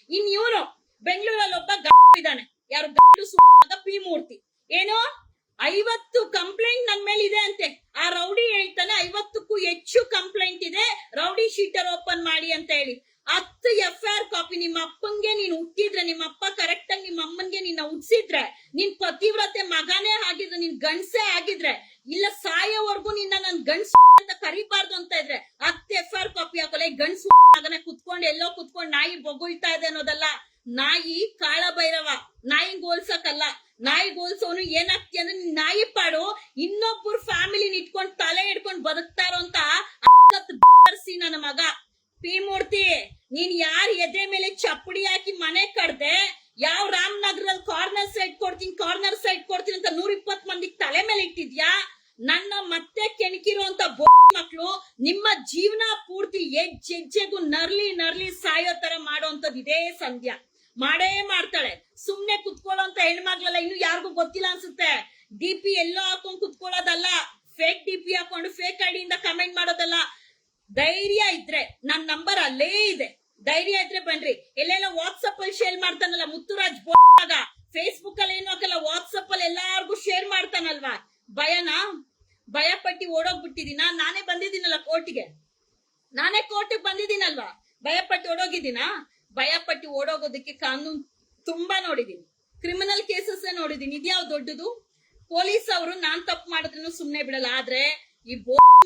ಇನ್ ಇವ್ರು ಬೆಂಗಳೂರಲ್ಲಿ ಒಬ್ಬ ಗಾಡು ಇದ್ದಾನೆ. ಯಾರು ಗಾಡು ಪಿ ಮೂರ್ತಿ ಏನು? ಐವತ್ತು ಕಂಪ್ಲೇಂಟ್ ನನ್ ಮೇಲೆ ಇದೆ ಅಂತೆ. ಆ ರೌಡಿ ಹೇಳ್ತಾನೆ, ಐವತ್ತಕ್ಕೂ ಹೆಚ್ಚು ಕಂಪ್ಲೇಂಟ್ ಇದೆ, ರೌಡಿ ಶೀಟರ್ ಓಪನ್ ಮಾಡಿ ಅಂತ ಹೇಳಿ. ಹತ್ತು ಎಫ್ ಆರ್ ಕಾಪಿ ನಿಮ್ಮ ಅಪ್ಪಂಗೆ, ನೀನ್ ಹುಟ್ಟಿದ್ರೆ, ನಿಮ್ಮ ಅಪ್ಪ ಕರೆಕ್ಟ್ ಆಗಿ ನಿಮ್ಮ ಅಮ್ಮನ್ಗೆ ನಿನ್ನ ಹುಟ್ಟಿಸಿದ್ರೆ ನಿನ್ ಪತಿವ್ರತೆ ಮಗನೇ ಆಗಿದ್ರೆ, ನಿನ್ ಗಂಡ್ಸೇ ಆಗಿದ್ರೆ, ಇಲ್ಲ ಸಾಯೋವರೆಗೂ ನಿನ್ನ ನನ್ ಗಂಡ್ಸ ಅಂತ ಕರಿಬಾರ್ದು ಅಂತ ಇದ್ರೆ, ಹತ್ತು ಎಫ್ ಆರ್ ಕಾಪಿ ಹಾಕೋಲ್ಲ. ಗಂಡ್ಸು ಮಗನೇ ಕುತ್ಕೊಂಡು ಎಲ್ಲೋ ಕುತ್ಕೊಂಡು ನಾಯಿ ಬೊಗುಳ್ತಾ ಇದೆ ಅನ್ನೋದಲ್ಲ. ನಾಯಿ ಕಾಳ ಭೈರವ ನಾಯಿ ಗೋಲ್ಸಕ್ಕಲ್ಲ ನಾಯಿ ಗೋಲ್ಸೋನು ಏನಾಗ್ತಿ ಅಂದ್ರೆ ನಾಯಿ ಪಾಡು ಇನ್ನೊಬ್ಬರು ಫ್ಯಾಮಿಲಿನ ಇಟ್ಕೊಂಡು ತಲೆ ಹಿಡ್ಕೊಂಡು ಬದುಕ್ತಾರೋ ಅಂತ ನನ್ನ ಮಗ. ಪಿ ಮೂರ್ತಿ ನೀನ್ ಯಾರ ಎದೆ ಮೇಲೆ ಚಪ್ಪಡಿ ಹಾಕಿ ಮನೆ ಕಡ್ದೆ, ಯಾವ ರಾಮನಗರಲ್ಲಿ ಕಾರ್ನರ್ ಸೈಡ್ ಕೊಡ್ತೀನಿ ಕಾರ್ನರ್ ಸೈಡ್ ಕೊಡ್ತೀನಿ ಅಂತ ನೂರ ಇಪ್ಪತ್ ಮಂದಿಗೆ ತಲೆ ಮೇಲೆ ಇಟ್ಟಿದ್ಯಾ? ನನ್ನ ಮತ್ತೆ ಕೆಣಕಿರುವಂತ ಮಕ್ಕಳು ನಿಮ್ಮ ಜೀವನ ಪೂರ್ತಿ ಹೆಜ್ಜೆಜ್ಜೆಗೂ ನರ್ಲಿ ನರ್ಲಿ ಸಾಯೋ ತರ ಮಾಡುವಂತದ್ದು ಇದೇ ಸಂಧ್ಯಾ. ಮಾಡೇ ಮಾಡ್ತಾಳೆ. ಸುಮ್ನೆ ಕುತ್ಕೊಳ್ಳೋ ಅಂತ ಹೆಣ್ಮಕ್ಳೆಲ್ಲ ಇನ್ನು ಯಾರಿಗೂ ಗೊತ್ತಿಲ್ಲ ಅನ್ಸುತ್ತೆ. ಡಿ ಪಿ ಎಲ್ಲೋ ಹಾಕೊಂಡ್ ಕುತ್ಕೊಳ್ಳೋದಲ್ಲ. ಫೇಕ್ ಡಿ ಪಿ ಹಾಕೊಂಡು ಫೇಕ್ ಐಡಿಯಿಂದ ಕಮೆಂಟ್ ಮಾಡೋದಲ್ಲ. ಧೈರ್ಯ ಇದ್ರೆ, ನನ್ ನಂಬರ್ ಅಲ್ಲೇ ಇದೆ. ಧೈರ್ಯ ಇದ್ರೆ ಬನ್ರಿ. ಎಲ್ಲೆಲ್ಲ ವಾಟ್ಸಪ್ ಅಲ್ಲಿ ಶೇರ್ ಮಾಡ್ತಾನಲ್ಲ ಮುತ್ತುರಾಜ್ ಬೋಗ ಫೇಸ್ಬುಕ್ ಅಲ್ಲಿ ಏನು ಹಾಕಲ್ಲ ವಾಟ್ಸಪ್ ಅಲ್ಲಿ ಎಲ್ಲಾರ್ಗು ಶೇರ್ ಮಾಡ್ತಾನಲ್ವಾ? ಭಯನಾ? ಭಯ ಪಟ್ಟಿ ಓಡೋಗ್ಬಿಟ್ಟಿದೀನ ನಾನೇ ಬಂದಿದ್ದೀನಲ್ಲ ಕೋರ್ಟಿಗೆ ನಾನೇ ಕೋರ್ಟಿಗೆ ಬಂದಿದ್ದೀನಲ್ವಾ? ಭಯ ಪಟ್ಟು ಓಡೋಗಿದ್ದೀನಾ? ಭಯ ಪಟ್ಟು ಓಡೋಗೋದಕ್ಕೆ ಕಾನೂನು ತುಂಬಾ ನೋಡಿದೀನಿ. ಕ್ರಿಮಿನಲ್ ಕೇಸಸ್ ನೋಡಿದೀನಿ. ಇದ್ಯಾವ್ ದೊಡ್ಡದು? ಪೊಲೀಸ್ ಅವರು ನಾನ್ ತಪ್ಪು ಮಾಡಿದ್ರು ಸುಮ್ನೆ ಬಿಡಲ್ಲ. ಆದ್ರೆ ಈ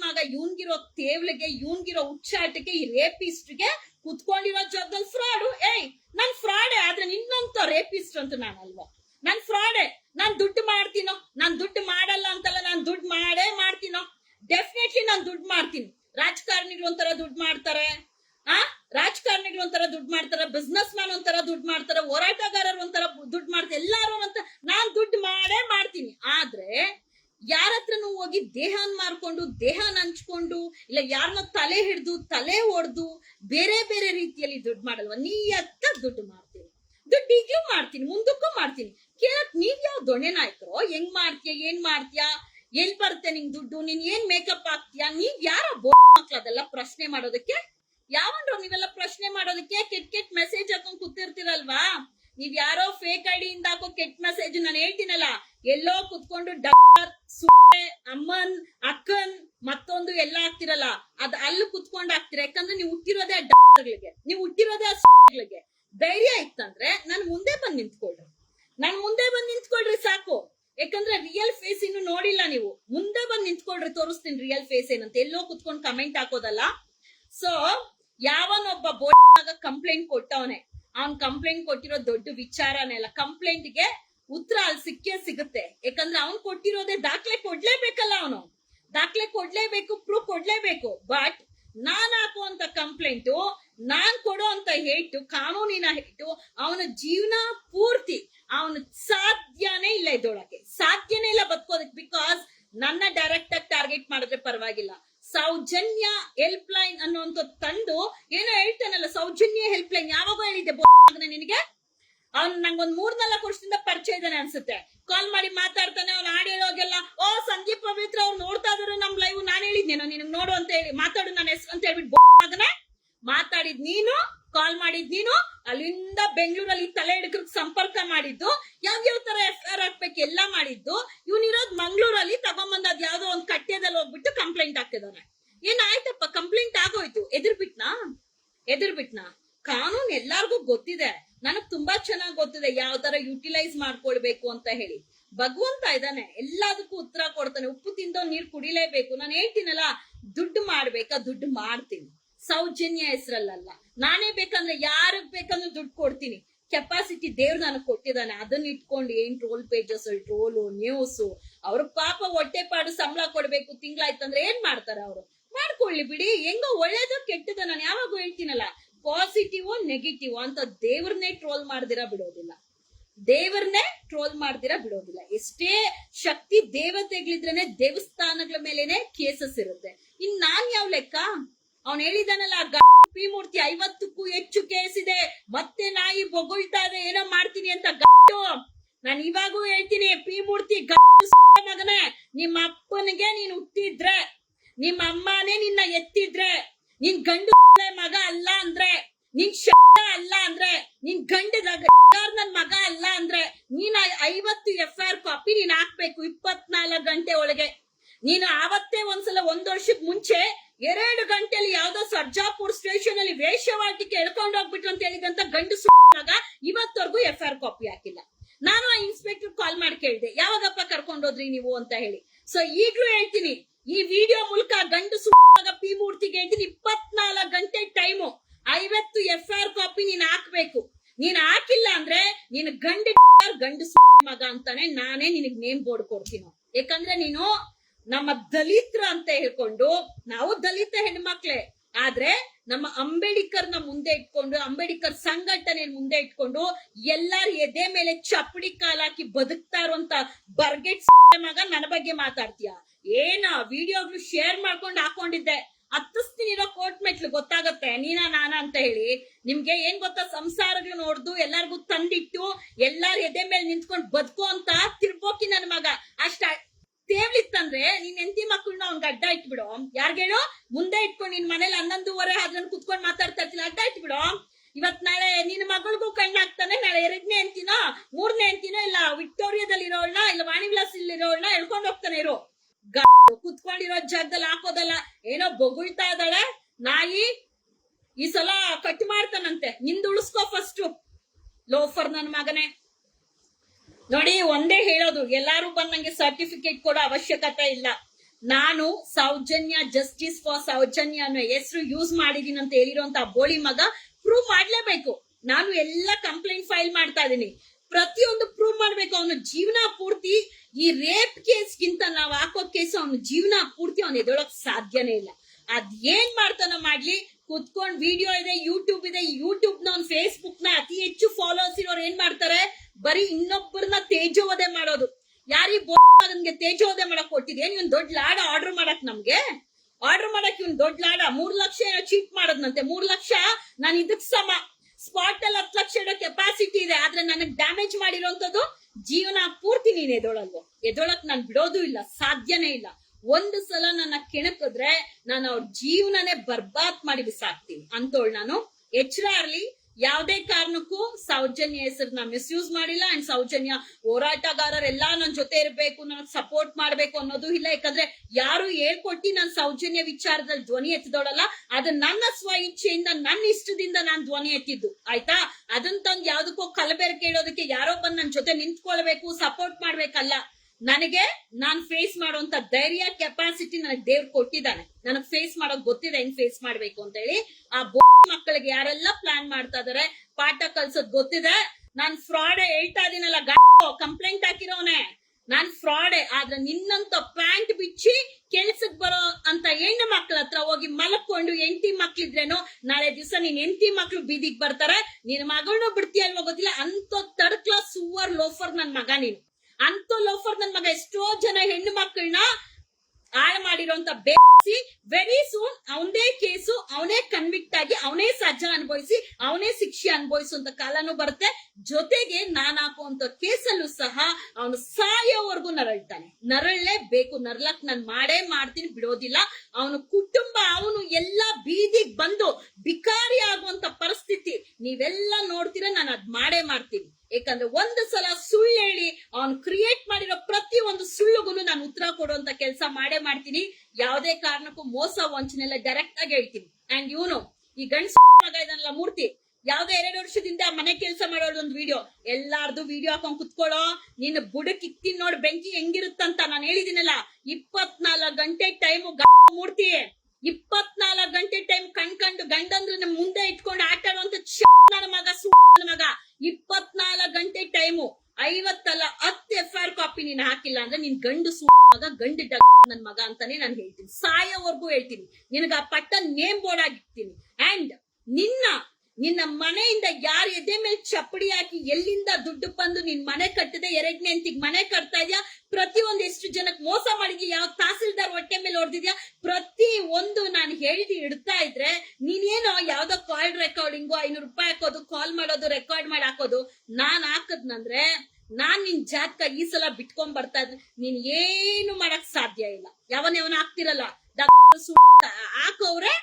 ಮಗ ಇವನ್ಗಿರೋ ತೇವ್ಲಿಗೆ ಇವನ್ಗಿರೋ ಹುಚ್ಚಾಟಕ್ಕೆ ಈ ರೇಪಿಸ್ಟ್ಗೆ ಕುತ್ಕೊಂಡಿರೋ ಜಾಗದಲ್ಲಿ ಫ್ರಾಡು ಏಯ್, ನಾನ್ ಫ್ರಾಡೆ ಆದ್ರೆ ನಿನ್ನಂತ ರೇಪಿಸ್ಟ್ ಅಂತ ನಾನಲ್ವಾ? ನಾನ್ ಫ್ರಾಡೆ ನಾನ್ ದುಡ್ಡು ಮಾಡ್ತೀನೋ? ನಾನ್ ದುಡ್ಡು ಮಾಡಲ್ಲ ಅಂತಲ್ಲ ನಾನ್ ದುಡ್ಡು ಮಾಡೇ ಮಾಡ್ತೀನೋ? ಡೆಫಿನೆಟ್ಲಿ ನಾನ್ ದುಡ್ಡು ಮಾಡ್ತೀನಿ. ರಾಜಕಾರಣಿಗಳು ಒಂಥರ ದುಡ್ಡು ಮಾಡ್ತಾರೆ. ಆ? ರಾಜಕಾರಣಿಗಳು ಒಂಥರ ದುಡ್ಡು ಮಾಡ್ತಾರ ಬಿಸ್ನೆಸ್ ಮ್ಯಾನ್ ಒಂಥರ ದುಡ್ಡು ಮಾಡ್ತಾರೆ, ಹೋರಾಟಗಾರರು ಒಂಥರ ದುಡ್ಡು ಮಾಡ್ತಾರೆ ಎಲ್ಲಾರು ಅಂತ ನಾನ್ ದುಡ್ಡು ಮಾಡೇ ಮಾಡ್ತೀನಿ. ಆದ್ರೆ ಯಾರ ಹತ್ರನೂ ಹೋಗಿ ದೇಹನ್ ಮಾರ್ಕೊಂಡು, ದೇಹನ ಹಂಚ್ಕೊಂಡು, ಇಲ್ಲ ಯಾರನ್ನ ತಲೆ ಹಿಡ್ದು, ತಲೆ ಹೊಡೆದು ಬೇರೆ ಬೇರೆ ರೀತಿಯಲ್ಲಿ ದುಡ್ಡು ಮಾಡಲ್ವಾ? ನೀಯತ್ತ ದುಡ್ಡು ಮಾಡ್ತೀನಿ ದುಡ್ಡು ಈಗ್ಲೂ ಮಾಡ್ತೀನಿ, ಮುಂದಕ್ಕೂ ಮಾಡ್ತೀನಿ. ಕೇಳಕ್ ನೀವ್ ಯಾವ ದೊಣೆ ನಾಯ್ಕರೋ? ಹೆಂಗ್ ಮಾಡ್ತೀಯ, ಏನ್ ಮಾಡ್ತೀಯ? ಎಲ್ ಬರುತ್ತೆ ನಿಂಗ್ ದುಡ್ಡು? ನೀನ್ ಏನ್ ಮೇಕಪ್ ಹಾಕ್ತೀಯಾ? ನೀವ್ ಯಾರ ಬೋ ಮಕ್ಳು ಅದೆಲ್ಲ ಪ್ರಶ್ನೆ ಮಾಡೋದಕ್ಕೆ ಯಾವನ್ರು ನೀವೆಲ್ಲ ಪ್ರಶ್ನೆ ಮಾಡೋದಕ್ಕೆ ಕೆಟ್ ಕೆಟ್ ಮೆಸೇಜ್ ಹಾಕೊಂಡ್ ಕೂತಿರ್ತೀರಲ್ವಾ? ನೀವ್ ಯಾರೋ ಫೇಕ್ ಐಡಿ ಇಂದ ಹಾಕೋ ಕೆಟ್ ಮೆಸೇಜ್ ನಾನು ಹೇಳ್ತೀನಲ್ಲ, ಎಲ್ಲೋ ಕುತ್ಕೊಂಡು ಡಾಕ್ಟರ್ ಸುಮ್ಮನೆ ಅಮ್ಮನ್, ಅಕ್ಕನ್ ಮತ್ತೊಂದು ಎಲ್ಲ ಹಾಕ್ತಿರಲ್ಲ, ಅದ್ ಅಲ್ಲಿ ಕುತ್ಕೊಂಡ್ ಹಾಕ್ತೀರ? ಯಾಕಂದ್ರೆ ನೀವು ಹುಟ್ಟಿರೋದೇ ಡಾಕ್ಟರ್ಗಳಿಗೆ ನೀವು ಹುಟ್ಟಿರೋದೇ ಗಳಿಗೆ ಧೈರ್ಯ ಇತ್ತಂದ್ರೆ ನನ್ ಮುಂದೆ ಬಂದ್ ನಿಂತ್ಕೊಳ್ರಿ. ನನ್ ಮುಂದೆ ಬಂದ್ ನಿಂತ್ಕೊಳ್ರಿ ಸಾಕು. ಯಾಕಂದ್ರೆ ರಿಯಲ್ ಫೇಸ್ ಇನ್ನು ನೋಡಿಲ್ಲ ನೀವು. ಮುಂದೆ ಬಂದ್ ನಿಂತ್ಕೊಳ್ರಿ, ತೋರಿಸ್ತೀನಿ ರಿಯಲ್ ಫೇಸ್ ಏನಂತ. ಎಲ್ಲೋ ಕುತ್ಕೊಂಡು ಕಮೆಂಟ್ ಹಾಕೋದಲ್ಲ. ಸೊ ಯಾವನೊಬ್ಬ ಬೋರ್ಡ್ ಕಂಪ್ಲೇಂಟ್ ಕೊಟ್ಟವನೆ. ಅವ್ನ್ ಕಂಪ್ಲೇಂಟ್ ಕೊಟ್ಟಿರೋ ದೊಡ್ಡ ವಿಚಾರನೇ ಅಲ್ಲ. ಕಂಪ್ಲೇಂಟ್ಗೆ ಉತ್ತರ ಅಲ್ಲಿ ಸಿಕ್ಕೇ ಸಿಗುತ್ತೆ. ಯಾಕಂದ್ರೆ ಅವ್ನ್ ಕೊಟ್ಟಿರೋದೇ ದಾಖಲೆ ಕೊಡ್ಲೇಬೇಕಲ್ಲ ಅವನು. ದಾಖಲೆ ಕೊಡ್ಲೇಬೇಕು ಪ್ರೂಫ್ ಕೊಡ್ಲೇಬೇಕು. ಬಟ್ ನಾನ್ ಹಾಕುವಂತ ಕಂಪ್ಲೇಂಟು ನಾನ್ ಕೊಡೋ ಅಂತ ಹೇಟು ಕಾನೂನಿನ ಹೇಟು ಅವನ ಜೀವನ ಪೂರ್ತಿ, ಅವನ ಸಾಧ್ಯನೇ ಇಲ್ಲ ಇದೊಳಗೆ ಸಾಧ್ಯನೇ ಇಲ್ಲ ಬದುಕೋದಕ್ಕೆ ಬಿಕಾಸ್ ನನ್ನ ಡೈರೆಕ್ಟ್ ಆಗಿ ಟಾರ್ಗೆಟ್ ಮಾಡಿದ್ರೆ ಪರವಾಗಿಲ್ಲ. ಸೌಜನ್ಯ ಹೆಲ್ಪ್ ಲೈನ್ ಅನ್ನುವಂತ ತಂದು ಏನೋ ಹೇಳ್ತಾನಲ್ಲ, ಸೌಜನ್ಯ ಹೆಲ್ಪ್ ಲೈನ್ ಯಾವಾಗ ಹೇಳಿದ್ದೆ ನಿನಗೆ? ಅವ್ನ್ ನಂಗೊಂದ್ ಮೂರ್ ನಾಲ್ಕು ವರ್ಷದಿಂದ ಪರಿಚಯ ಇದ್ದಾನೆ ಅನ್ಸುತ್ತೆ. ಕಾಲ್ ಮಾಡಿ ಮಾತಾಡ್ತಾನೆ, ಅವ್ನ ಹಾಡು ಹೇಳೋಗೆಲ್ಲ, ಓ, ಸಂದೀಪ್ ಪವಿತ್ರ ಅವ್ರು ನೋಡ್ತಾ ಇದ್ರು ನಮ್ ಲೈವ್ ನಾನು ಹೇಳಿದ್ನೇನೋ ನಿನ್ ನೋಡು ಅಂತ ಹೇಳಿ, ಮಾತಾಡು ನನ್ನ ಹೆಸರು ಅಂತ ಹೇಳ್ಬಿಟ್ಟು ಮಾತಾಡಿದ್ ನೀನು ಕಾಲ್ ಮಾಡಿದ್ ನೀನು? ಅಲ್ಲಿಂದ ಬೆಂಗಳೂರಲ್ಲಿ ತಲೆ ಹಿಡಕ್ರಿಗೆ ಸಂಪರ್ಕ ಮಾಡಿದ್ದು? ಯಾವ ಯಾವ ತರ ಎಫ್ ಆರ್ ಹಾಕ್ಬೇಕು ಎಲ್ಲ ಮಾಡಿದ್ದು? ಇವ್ನಿರೋದ್ ಮಂಗ್ಳೂರಲ್ಲಿ ತಗೊಂಬಂದ್ ಯಾವ್ದೋ ಒಂದ್ ಕಟ್ಟೆದಲ್ಲಿ ಹೋಗ್ಬಿಟ್ಟು ಕಂಪ್ಲೇಂಟ್ ಹಾಕಿದಾರೆ ಏನ್ ಆಯ್ತಪ್ಪ? ಕಂಪ್ಲೇಂಟ್ ಆಗೋಯ್ತು. ಎದುರ್ ಬಿಟ್ನಾ ಎದುರ್ ಬಿಟ್ನಾ ಕಾನೂನ್ ಎಲ್ಲಾರ್ಗೂ ಗೊತ್ತಿದೆ. ನನಗ್ ತುಂಬಾ ಚೆನ್ನಾಗ್ ಗೊತ್ತಿದೆ ಯಾವ ತರ ಯುಟಿಲೈಸ್ ಮಾಡ್ಕೊಳ್ಬೇಕು ಅಂತ ಹೇಳಿ. ಭಗವಂತ ಇದ್ದಾನೆ ಎಲ್ಲದಕ್ಕೂ ಉತ್ತರ ಕೊಡ್ತಾನೆ. ಉಪ್ಪು ತಿಂದೋ ನೀರ್ ಕುಡಿಲೇಬೇಕು. ನಾನು ಹೇಳ್ತೀನಲ್ಲ, ದುಡ್ಡು ಮಾಡ್ಬೇಕಾ? ದುಡ್ಡು ಮಾಡ್ತೀನಿ. ಸೌಜನ್ಯ ಹೆಸರಲ್ಲ ನಾನೇ ಬೇಕಂದ್ರೆ ಯಾರಿಗ್ ಬೇಕಂದ್ರೆ ದುಡ್ಡು ಕೊಡ್ತೀನಿ. ಕೆಪಾಸಿಟಿ ದೇವ್ರು ನನಗೆ ಕೊಟ್ಟಿದ್ದಾನೆ. ಅದನ್ನ ಇಟ್ಕೊಂಡು ಏನ್ ಟ್ರೋಲ್ ಪೇಜಸ್ ಟ್ರೋಲು ನ್ಯೂಸು ಅವ್ರ ಪಾಪ ಹೊಟ್ಟೆಪಾಡು ಸಂಬಳ ಕೊಡ್ಬೇಕು ತಿಂಗ್ಳಾಯ್ತಂದ್ರೆ ಏನ್ ಮಾಡ್ತಾರೆ ಅವರು? ಮಾಡ್ಕೊಳ್ಳಿ ಬಿಡಿ. ಹೆಂಗೋ ಒಳ್ಳೇದು ಕೆಟ್ಟದ ನಾನು ಯಾವಾಗೂ ಹೇಳ್ತೀನಲ್ಲ. ಪಾಸಿಟಿವ್ ನೆಗೆಟಿವ್ ಅಂತ ದೇವ್ರನ್ನೇ ಟ್ರೋಲ್ ಮಾಡ್ದಿರಾ ಬಿಡೋದಿಲ್ಲ. ದೇವರನ್ನೇ ಟ್ರೋಲ್ ಮಾಡ್ದಿರಾ ಬಿಡೋದಿಲ್ಲ. ಎಷ್ಟೇ ಶಕ್ತಿ ದೇವತೆಗಳಿದ್ರೇನೆ ದೇವಸ್ಥಾನಗಳ ಮೇಲೆನೆ ಕೇಸಸ್ ಇರುತ್ತೆ. ಇನ್ ನಾನ್ ಯಾವ ಲೆಕ್ಕ? ಅವ್ನ್ ಹೇಳಿದಾನಲ್ಲ ಪಿ ಮೂರ್ತಿ ಐವತ್ತಕ್ಕೂ ಹೆಚ್ಚು ಕೇಸ್ ಇದೆ. ಮತ್ತೆ ನಾಯಿ ಬೊಗಳ್ತಾ ಇದೆ, ಏನೋ ಮಾಡ್ತೀನಿ ಅಂತ ಗಟ್ಟು ನಾನು ಇವಾಗೂ ಹೇಳ್ತೀನಿ, ಪಿ ಮೂರ್ತಿ ಮಗನೇ ನಿಮ್ಮ ಅಪ್ಪನಿಗೆ ನೀನ್ ಹುಟ್ಟಿದ್ರೆ ನಿಮ್ಮ ಅಮ್ಮನೇ ನಿನ್ನ ಎತ್ತಿದ್ರೆ, ನಿನ್ ಗಂಡು ಮಗ ಅಲ್ಲ ಅಂದ್ರೆ, ನಿನ್ ಶ ಅಲ್ಲ ಅಂದ್ರೆ, ನಿನ್ ಗಂಡದ ನನ್ ಮಗ ಅಲ್ಲ ಅಂದ್ರೆ, ನೀನ್ ಐವತ್ತು ಎಫ್ ಆರ್ ಕಾಪಿ ನೀನ್ ಹಾಕ್ಬೇಕು ಇಪ್ಪತ್ನಾಲ್ಕು ಗಂಟೆ ಒಳಗೆ. ನೀನು ಆವತ್ತೇ ಒಂದ್ಸಲ ಒಂದ್ ವರ್ಷಕ್ ಮುಂಚೆ ಎರಡು ಗಂಟೆಲಿ ಯಾವ್ದೋ ಸರ್ಜಾಪುರ್ ಸ್ಟೇಷನ್ ಅಲ್ಲಿ ವೇಷವಾಟಿಕೆ ಎಳ್ಕೊಂಡು ಹೋಗ್ಬಿಟ್ರು ಅಂತ ಹೇಳಿದಂತ ಗಂಡು ಮಗ ಇವತ್ತವರೆಗೂ ಎಫ್ ಆರ್ ಕಾಪಿ ಹಾಕಿಲ್ಲ. ನಾನು ಆ ಇನ್ಸ್ಪೆಕ್ಟರ್ ಕಾಲ್ ಮಾಡಿ ಕೇಳಿದೆ, ಯಾವಾಗಪ್ಪ ಕರ್ಕೊಂಡೋದ್ರಿ ನೀವು? ಅಂತ ಹೇಳಿ. ಸೊ ಈಗ್ಲೂ ಹೇಳ್ತೀನಿ, ಈ ವಿಡಿಯೋ ಮೂಲಕ ಗಂಡು ಸುಟ್ಟಾಗ ಪಿ ಮೂರ್ತಿಗೆ ಹೇಳ್ತೀನಿ, ಇಪ್ಪತ್ನಾಲ್ಕು ಗಂಟೆ ಟೈಮು ಐವತ್ತು ಎಫ್ ಆರ್ ಕಾಪಿ ನೀನ್ ಹಾಕ್ಬೇಕು. ನೀನ್ ಹಾಕಿಲ್ಲ ಅಂದ್ರೆ ನೀನ್ ಗಂಡ ಗಂಡು ಮಗ ಅಂತಾನೆ ನಾನೇ ನಿನಗ್ ನೇಮ್ ಬೋರ್ಡ್ ಕೊಡ್ತೀನಿ. ಯಾಕಂದ್ರೆ ನೀನು ನಮ್ಮ ದಲಿತ್ರ ಅಂತ ಹೇಳ್ಕೊಂಡು ನಾವು ದಲಿತ ಹೆಣ್ಮಕ್ಳೆ. ಆದ್ರೆ ನಮ್ಮ ಅಂಬೇಡ್ಕರ್ನ ಮುಂದೆ ಇಟ್ಕೊಂಡು, ಅಂಬೇಡ್ಕರ್ ಸಂಘಟನೆ ಮುಂದೆ ಇಟ್ಕೊಂಡು ಎಲ್ಲಾರ ಎದೆ ಮೇಲೆ ಚಪ್ಪಡಿ ಕಾಲಾಕಿ ಬದುಕ್ತಾ ಇರುವಂತ ಬರ್ಗೆಟ್ ಮಗ ನನ್ನ ಬಗ್ಗೆ ಮಾತಾಡ್ತೀಯ? ಏನ, ವಿಡಿಯೋಗಳು ಶೇರ್ ಮಾಡ್ಕೊಂಡು ಹಾಕೊಂಡಿದ್ದೆ. ಹತ್ತಿಸ್ತೀನಿರೋ ಕೋರ್ಟ್ ಮೆಟ್ಲು ಗೊತ್ತಾಗತ್ತೆ. ನೀನಾ, ನಾನ ಅಂತ ಹೇಳಿ ನಿಮ್ಗೆ ಏನ್ ಗೊತ್ತಾ? ಸಂಸಾರಗಳು ನೋಡ್ದು, ಎಲ್ಲಾರ್ಗು ತಂದಿಟ್ಟು ಎಲ್ಲಾರ ಎದೆ ಮೇಲೆ ನಿಂತ್ಕೊಂಡು ಬದುಕು ಅಂತ ತಿರ್ಬೋಕಿ ನನ್ ಮಗ. ಅಷ್ಟ. ತೇವ್ಲಿತ್ತಂದ್ರೆ ನಿನ್ ಎಂತಿ ಮಕ್ಕಳನ್ನ ಅವ್ನ್ಗೆ ಅಡ್ಡ ಇಟ್ಬಿಡು. ಯಾರ್ಗೇಳು ಮುಂದೆ ಇಟ್ಕೊಂಡು ನಿನ್ ಮನೇಲಿ ಹನ್ನೊಂದುವರೆ ಅದ್ರನ್ನ ಕುತ್ಕೊಂಡ್ ಮಾತಾಡ್ತಾ ಇರ್ತಿಲ್ಲ ಅಡ್ಡ ಇಟ್ಬಿಡು. ಇವತ್ ನಾಳೆ ನಿನ್ ಮಗಳಿಗೂ ಕಣ್ಣಾಗ್ತಾನೆ ನಾಳೆ ಎರಡನೇ ಅಂತಿನೋ ಮೂರನೇ ಅಂತಿನೋ ಇಲ್ಲ ವಿಕ್ಟೋರಿಯಾದಲ್ಲಿ ಇರೋಳ್ನ ಇಲ್ಲ ವಾಣಿ ವಿಲಾಸ್ ಇರೋಳ್ನ ಎಳ್ಕೊಂಡ್ ಹೋಗ್ತಾನೆ ಇರು. ಕುತ್ಕೊಂಡಿರೋ ಜಾಗದಲ್ಲಿ ಹಾಕೋದಲ್ಲ, ಏನೋ ಬೊಗುಳ್ತಾ ಇದ್ದಾಳೆ, ನಾಯಿ ಈ ಸಲ ಕಟ್ ಮಾಡ್ತಾನಂತೆ. ನಿಂದು ಉಳಿಸ್ಕೋ ಫಸ್ಟ್ ಲೋಫರ್ ನನ್ ಮಗನೇ. ನೋಡಿ, ಒಂದೇ ಹೇಳೋದು, ಎಲ್ಲಾರು ಬಂದಂಗೆ ಸರ್ಟಿಫಿಕೇಟ್ ಕೊಡೋ ಅವಶ್ಯಕತೆ ಇಲ್ಲ. ನಾನು ಸೌಜನ್ಯ ಜಸ್ಟಿಸ್ ಫಾರ್ ಸೌಜನ್ಯ ಅನ್ನೋ ಹೆಸರು ಯೂಸ್ ಮಾಡಿದೀನಿ ಅಂತ ಹೇಳಿರುವಂತ ಬೋಳಿ ಮಗ ಪ್ರೂವ್ ಮಾಡ್ಲೇಬೇಕು. ನಾನು ಎಲ್ಲ ಕಂಪ್ಲೇಂಟ್ ಫೈಲ್ ಮಾಡ್ತಾ ಇದೀನಿ. ಪ್ರತಿಯೊಂದು ಪ್ರೂವ್ ಮಾಡ್ಬೇಕು, ಅವನ ಜೀವನ ಪೂರ್ತಿ, ಈ ರೇಪ್ ಕೇಸ್ಗಿಂತ ನಾವ್ ಹಾಕೋ ಕೇಸ್ ಅವನ ಜೀವನ ಪೂರ್ತಿ ಅವ್ನ ಎದೊಳಕ್ ಸಾಧ್ಯನೇ ಇಲ್ಲ. ಅದ್ ಏನ್ ಮಾಡ್ತಾನ ಮಾಡ್ಲಿ, ಕುತ್ಕೊಂಡ್ ವಿಡಿಯೋ ಇದೆ ಯೂಟ್ಯೂಬ್ ಇದೆ ಯೂಟ್ಯೂಬ್ನ ಫೇಸ್ಬುಕ್ನ ಅತಿ ಹೆಚ್ಚು ಫಾಲೋವರ್ಸ್ ಇರೋರು ಏನ್ ಮಾಡ್ತಾರೆ? ಬರೀ ಇನ್ನೊಬ್ಬರನ್ನ ತೇಜೋವಧೆ ಮಾಡೋದು. ಯಾರಿ ನನ್ಗೆ ತೇಜೋವಧೆ ಮಾಡಕ್ ಕೊಟ್ಟಿದ್ಯಾ ನೀವ್ ದೊಡ್ಡ ಲಾಡ ಆರ್ಡರ್ ಮಾಡಕ್ ನಮ್ಗೆ? ಆರ್ಡರ್ ಮಾಡಕ್ ಇವ್ನ್ ದೊಡ್ಡ ಲಾಡ? ಮೂರ್ ಲಕ್ಷ ಏನೋ ಚೀಟ್ ಮಾಡದ್ನಂತೆ. ಮೂರ್ ಲಕ್ಷ ನಾನ್ ಇದಕ್ ಸಮ. ಸ್ಪಾಟ್ ಅಲ್ಲಿ ಹತ್ತು ಲಕ್ಷ ಇಡೋ ಕೆಪಾಸಿಟಿ ಇದೆ. ಆದ್ರೆ ನನಗ್ ಡ್ಯಾಮೇಜ್ ಮಾಡಿರೋಂಥದ್ದು ಜೀವನ ಪೂರ್ತಿ ನೀನ್ ಎದೊಳಲ್ವೋ. ಎದೊಳಕ್ ನಾನ್ ಬಿಡೋದು ಇಲ್ಲ, ಸಾಧ್ಯನೇ ಇಲ್ಲ. ಒಂದು ಸಲ ನನ್ನ ಕೆಣಕಿದ್ರೆ ನಾನು ಅವ್ರ ಜೀವನನೇ ಬರ್ಬಾದ್ ಮಾಡಿ ಬಿಸಾಕ್ತೀನಿ. ಅಂತೋಳ್ ನಾನು. ಎಚ್ಚರ ಇರ್ಲಿ ಯಾವ್ದೇ ಕಾರಣಕ್ಕೂ ಸೌಜನ್ಯ ಹೆಸರನ್ನ ಮಿಸ್ಯೂಸ್ ಮಾಡಿಲ್ಲ ಅಂಡ್ ಸೌಜನ್ಯ ಹೋರಾಟಗಾರರೆಲ್ಲ ನನ್ನ ಜೊತೆ ಇರಬೇಕು ನನಗೆ ಸಪೋರ್ಟ್ ಮಾಡಬೇಕು ಅನ್ನೋದು ಇಲ್ಲ. ಯಾಕಂದ್ರೆ ಯಾರು ಹೇಳ್ಕೊಟ್ಟಿ ನಾನು ಸೌಜನ್ಯ ವಿಚಾರದಲ್ಲಿ ಧ್ವನಿ ಎತ್ತಿದೋಳಲ್ಲ. ಅದು ನನ್ನ ಸ್ವ ಇಚ್ಛೆಯಿಂದ ನನ್ನ ಇಷ್ಟದಿಂದ ನಾನು ಧ್ವನಿ ಎತ್ತಿದ್ದು. ಆಯ್ತಾ? ಅದನ್ನ ತಂದು ಯಾವ್ದಕ್ಕೋ ಕಲಬೆರಕೆ ಕೇಳೋದಕ್ಕೆ ಯಾರೋ ಬಂದು ನನ್ನ ಜೊತೆ ನಿಂತ್ಕೊಳ್ಬೇಕು ಸಪೋರ್ಟ್ ಮಾಡ್ಬೇಕಲ್ಲ. ನನಗೆ ನಾನು ಫೇಸ್ ಮಾಡುವಂತ ಧೈರ್ಯ ಕೆಪಾಸಿಟಿ ನನಗೆ ದೇವ್ರು ಕೊಟ್ಟಿದ್ದಾನೆ. ನನಗ್ ಫೇಸ್ ಮಾಡೋಕ್ ಗೊತ್ತಿದೆ ಹೆಂಗ್ ಫೇಸ್ ಮಾಡ್ಬೇಕು ಅಂತ ಹೇಳಿ. ಆ ಮಕ್ಕಳಿಗೆ ಯಾರೆಲ್ಲ ಪ್ಲಾನ್ ಮಾಡ್ತಾ ಇದಾರೆ, ಪಾಠ ಕಲ್ಸೋದ್ ಗೊತ್ತಿದೆ. ನಾನ್ ಫ್ರಾಡ್ ಹೇಳ್ತಾ ಇದೀನಲ್ಲ ಕಂಪ್ಲೇಂಟ್ ಹಾಕಿರೋನೆ. ನಾನ್ ಫ್ರಾಡೆ ಆದ್ರೆ ನಿನ್ನಂತ ಪ್ಯಾಂಟ್ ಬಿಚ್ಚಿ ಕೆಲ್ಸಕ್ ಬರೋ ಅಂತ ಹೆಣ್ಣು ಮಕ್ಳ ಹತ್ರ ಹೋಗಿ ಮಲಕೊಂಡು ಎಂಟಿ ಮಕ್ಳಿದ್ರೇನು, ನಾಳೆ ದಿವಸ ನೀನ್ ಎಂಟಿ ಮಕ್ಳು ಬೀದಿಗ್ ಬರ್ತಾರೆ. ನಿನ್ ಮಗಳನ್ನ ಬಿಡ್ತೀಯಲ್ವ ಗೊತ್ತಿಲ್ಲ? ಅಂತ ತರ್ಡ್ ಕ್ಲಾಸ್ ಸೂವರ್ ಲೋಫರ್ ನನ್ ಮಗ ನೀನು. ಅಂತ ಲೋಫರ್ ನನ್ ಮಗ ಎಷ್ಟೋ ಜನ ಹೆಣ್ಣು ಮಕ್ಕಳನ್ನ ಹಾಳು ಮಾಡಿರೋಂತ ಬೇಸಿ ವೆರಿ ಸೂನ್ ಅವನೇ ಕೇಸು, ಅವನೇ ಕನ್ವಿಕ್ಟ್ ಆಗಿ, ಅವನೇ ಸಜ್ಜಾ ಅನುಭವಿಸಿ, ಅವನೇ ಶಿಕ್ಷೆ ಅನುಭವಿಸುವಂತ ಕಾಲನೂ ಬರುತ್ತೆ. ಜೊತೆಗೆ ನಾನ್ ಹಾಕುವಂತ ಕೇಸಲ್ಲೂ ಸಹ ಅವನು ಸಾಯೋವರೆಗೂ ನರಳ್ತಾನೆ. ನರಳಲೇ ಬೇಕು ನಾನು ನಾನ್ ಮಾಡೇ ಮಾಡ್ತೀನಿ, ಬಿಡೋದಿಲ್ಲ. ಅವನು ಕುಟುಂಬ, ಅವನು ಎಲ್ಲ ಬೀದಿಗೆ ಬಂದು ಬಿಕಾರಿ ಆಗುವಂತ ಪರಿಸ್ಥಿತಿ ನೀವೆಲ್ಲ ನೋಡ್ತೀರಾ, ನಾನು ಅದ್ ಮಾಡೇ ಮಾಡ್ತೀನಿ. ಯಾಕಂದ್ರೆ ಒಂದು ಸಲ ಸುಳ್ಳು ಹೇಳಿ ಅವ್ನು ಕ್ರಿಯೇಟ್ ಮಾಡಿರೋ ಪ್ರತಿ ಒಂದು ಸುಳ್ಳುಗೂ ನಾನು ಉತ್ತರ ಕೊಡುವಂತ ಕೆಲಸ ಮಾಡೇ ಮಾಡ್ತೀನಿ. ಯಾವುದೇ ಕಾರಣಕ್ಕೂ ಮೋಸ ವಂಚನೆ ಎಲ್ಲ ಡೈರೆಕ್ಟ್ ಆಗಿ ಹೇಳ್ತೀನಿ. ಅಂಡ್ ಇವನು ಈ ಗಂಡ್ಸ ಮಗ ಇದನ್ನೆಲ್ಲ ಮೂರ್ತಿ, ಯಾವ್ದೋ ಎರಡು ವರ್ಷದಿಂದ ಮನೆ ಕೆಲಸ ಮಾಡೋದು ಒಂದು ವಿಡಿಯೋ ಎಲ್ಲಾರ್ದು ವಿಡಿಯೋ ಹಾಕೊಂಡ್ ಕುತ್ಕೊಳ್ಳೋ, ನಿನ್ನ ಬುಡಕ್ ಇಕ್ತೀನಿ ನೋಡ್, ಬೆಂಕಿ ಹೆಂಗಿರುತ್ತಂತ ನಾನು ಹೇಳಿದಿನಲ್ಲ ಇಪ್ಪತ್ನಾಲ್ಕು ಗಂಟೆ ಟೈಮ್ ಮೂರ್ತಿ, ಇಪ್ಪತ್ನಾಲ್ಕು ಗಂಟೆ ಟೈಮ್ ಕಣ್ಕಂಡು ಗಂಡಂದ್ರನ್ನ ಮುಂದೆ ಇಟ್ಕೊಂಡು ಆಟ ಆಡುವಂತ ನನ್ನ ಮಗ. ಸು ಟೈಮು ಐವತ್ತಲ್ಲ ಹತ್ತು ಎಫ್ ಆರ್ ಕಾಪಿ ನೀನ್ ಹಾಕಿಲ್ಲ ಅಂದ್ರೆ ನಿನ್ ಗಂಡು ಸು ಮಗ, ಗಂಡು ಡಗ ನನ್ ಮಗ ಅಂತಾನೆ ನಾನು ಹೇಳ್ತೀನಿ. ಸಾಯೋವರೆಗೂ ಹೇಳ್ತೀನಿ. ನಿನಗ ಆ ಪಟ್ಟ ನೇಮ್ ಬೋರ್ಡ್ ಆಗಿರ್ತೀನಿ. ಅಂಡ್ ನಿನ್ನ ನಿನ್ನ ಮನೆಯಿಂದ ಯಾರು ಎದೆ ಮೇಲೆ ಚಪ್ಪಡಿ ಹಾಕಿ ಎಲ್ಲಿಂದ ದುಡ್ಡು ಬಂದು ನಿನ್ ಮನೆ ಕಟ್ಟದೆ? ಎರಡನೇ ಅಂತಿಗೆ ಮನೆ ಕಟ್ತಾ ಇದೆಯಾ? ಒಂದು ಎಷ್ಟು ಜನಕ್ಕೆ ಮೋಸ ಮಾಡಿದ್ಯಾ? ಯಾವ ತಹಸೀಲ್ದಾರ್ ಹೊಟ್ಟೆ ಮೇಲೆ ಹೊಡೆದಿದ್ಯಾ? ಪ್ರತಿ ಒಂದು ನಾನು ಹೇಳಿದ್ ಇಡ್ತಾ ಇದ್ರೆ ನೀನೇನೋ ಯಾವ್ದೋ ಕಾಲ್ ರೆಕಾರ್ಡಿಂಗು ಐನೂರು ರೂಪಾಯಿ ಹಾಕೋದು ಕಾಲ್ ಮಾಡೋದು ರೆಕಾರ್ಡ್ ಮಾಡಿ ಹಾಕೋದು. ನಾನ್ ಹಾಕದ್ನಂದ್ರೆ ನಾನ್ ನಿನ್ ಜಾತಕ ಈ ಸಲ ಬಿಟ್ಕೊಂಡ್ ಬರ್ತಾ ಇದ್ರೆ ನೀನ್ ಏನು ಮಾಡಕ್ ಸಾಧ್ಯ ಇಲ್ಲ. ಯಾವನ್ ಯಾವನ ಹಾಕ್ತಿರಲ್ಲ? ಹಾಕೋವ್ರೆ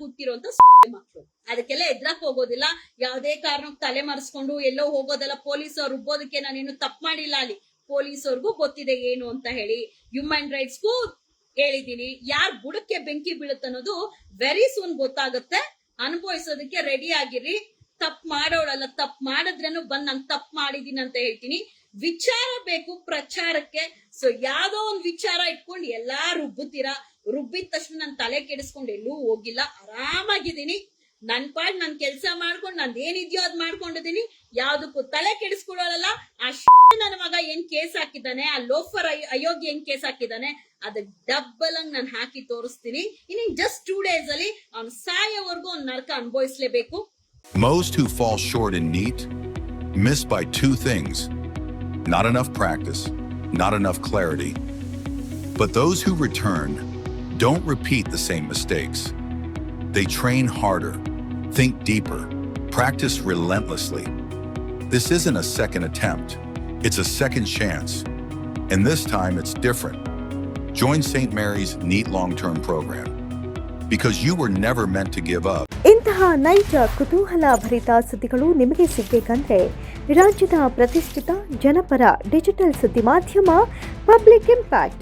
ಹುಟ್ಟಿರೋಂತ ಮಕ್ಕಳು ಅದಕ್ಕೆಲ್ಲ ಎದ್ರಕ್ ಹೋಗೋದಿಲ್ಲ. ಯಾವ್ದೇ ಕಾರಣಕ್ಕೆ ತಲೆ ಮರೆಸ್ಕೊಂಡು ಎಲ್ಲೋ ಹೋಗೋದಲ್ಲ ಪೊಲೀಸ್ ಅವ್ರು ರುಬ್ಬೋದಕ್ಕೆ ನಾನೇನು ತಪ್ಪು ಮಾಡಿಲ್ಲ ಅಲ್ಲಿ. ಪೊಲೀಸವ್ರಿಗೂ ಗೊತ್ತಿದೆ ಏನು ಅಂತ ಹೇಳಿ ಹ್ಯೂಮನ್ ರೈಟ್ಸ್ಗೂ ಹೇಳಿದೀನಿ ಯಾರ್ ಬುಡಕ್ಕೆ ಬೆಂಕಿ ಬೀಳುತ್ತೆ ಅನ್ನೋದು ವೆರಿ ಸೂನ್ ಗೊತ್ತಾಗುತ್ತೆ. ಅನುಭವಿಸೋದಕ್ಕೆ ರೆಡಿ ಆಗಿರಿ ತಪ್ಪು ಮಾಡೋಳಲ್ಲ ತಪ್ಪು ಮಾಡಿದ್ರೇನು ಬಂದ್ ನಾನು ತಪ್ಪು ಮಾಡಿದೀನಿ ಅಂತ ಹೇಳ್ತೀನಿ. ವಿಚಾರ ಬೇಕು ಪ್ರಚಾರಕ್ಕೆ. ಸೊ ಯಾವ್ದೋ ಒಂದ್ ವಿಚಾರ ಇಟ್ಕೊಂಡು ಎಲ್ಲಾರು ರುಬ್ಬುತ್ತೀರಾ? ರುಬ್ಬಿದ ತಕ್ಷಣ ನನ್ ತಲೆ ಕೆಡಿಸ್ಕೊಂಡು ಎಲ್ಲೂ ಹೋಗಿಲ್ಲ. ಆರಾಮಾಗಿದ್ದೀನಿ. ನನ್ ಪಾಡ್ ನನ್ ಕೆಲ್ಸ ಮಾಡ್ಕೊಂಡು ನಂದು ಏನಿದ್ಯೋ ಅದ್ ಮಾಡ್ಕೊಂಡಿದ್ದೀನಿ. ಯಾವ್ದಕ್ಕೂ ತಲೆ ಕೆಡಿಸ್ಕೊಳ್ಳಲ್ಲ ಆ ನನ್ನ ಮಗ ಏನ್ ಕೇಸ್ ಹಾಕಿದ್ದಾನೆ ಆ ಲೋಫರ್ ಅಯೋಗ್ಯ ಏನ್ ಕೇಸ್ ಹಾಕಿದ್ದಾನೆ ಅದ ಡಬ್ಬಲ್ ಅಂಗ್ ನಾನು ಹಾಕಿ ತೋರಿಸ್ತೀನಿ. ಇನ್ನು ಜಸ್ಟ್ ಟೂ ಡೇಸ್ ಅಲ್ಲಿ ಅವ್ನು ಸಾಯೋವರೆಗೂ ಅವ್ನ ನರಕ ಅನುಭವಿಸ್ಲೇಬೇಕು. Most who fall short in NEAT miss by two things. Not enough practice, not enough clarity. But those who return don't repeat the same mistakes. They train harder, think deeper, practice relentlessly. This isn't a second attempt, it's a second chance. And this time it's different. Join St. Mary's NEAT long term program because you were never meant to give up. ಇಂತಹ ನೈಜ ಕುತೂಹಲ ಭರಿತ ಸುದ್ದಿಗಳು ನಿಮಗೆ ಸಿಗಬೇಕಂದ್ರೆ ರಾಜ್ಯದ ಪ್ರತಿಷ್ಠಿತ ಜನಪರ digital ಸುದ್ದಿ ಮಾಧ್ಯಮ ಪಬ್ಲಿಕ್ ಇಂಪ್ಯಾಕ್ಟ್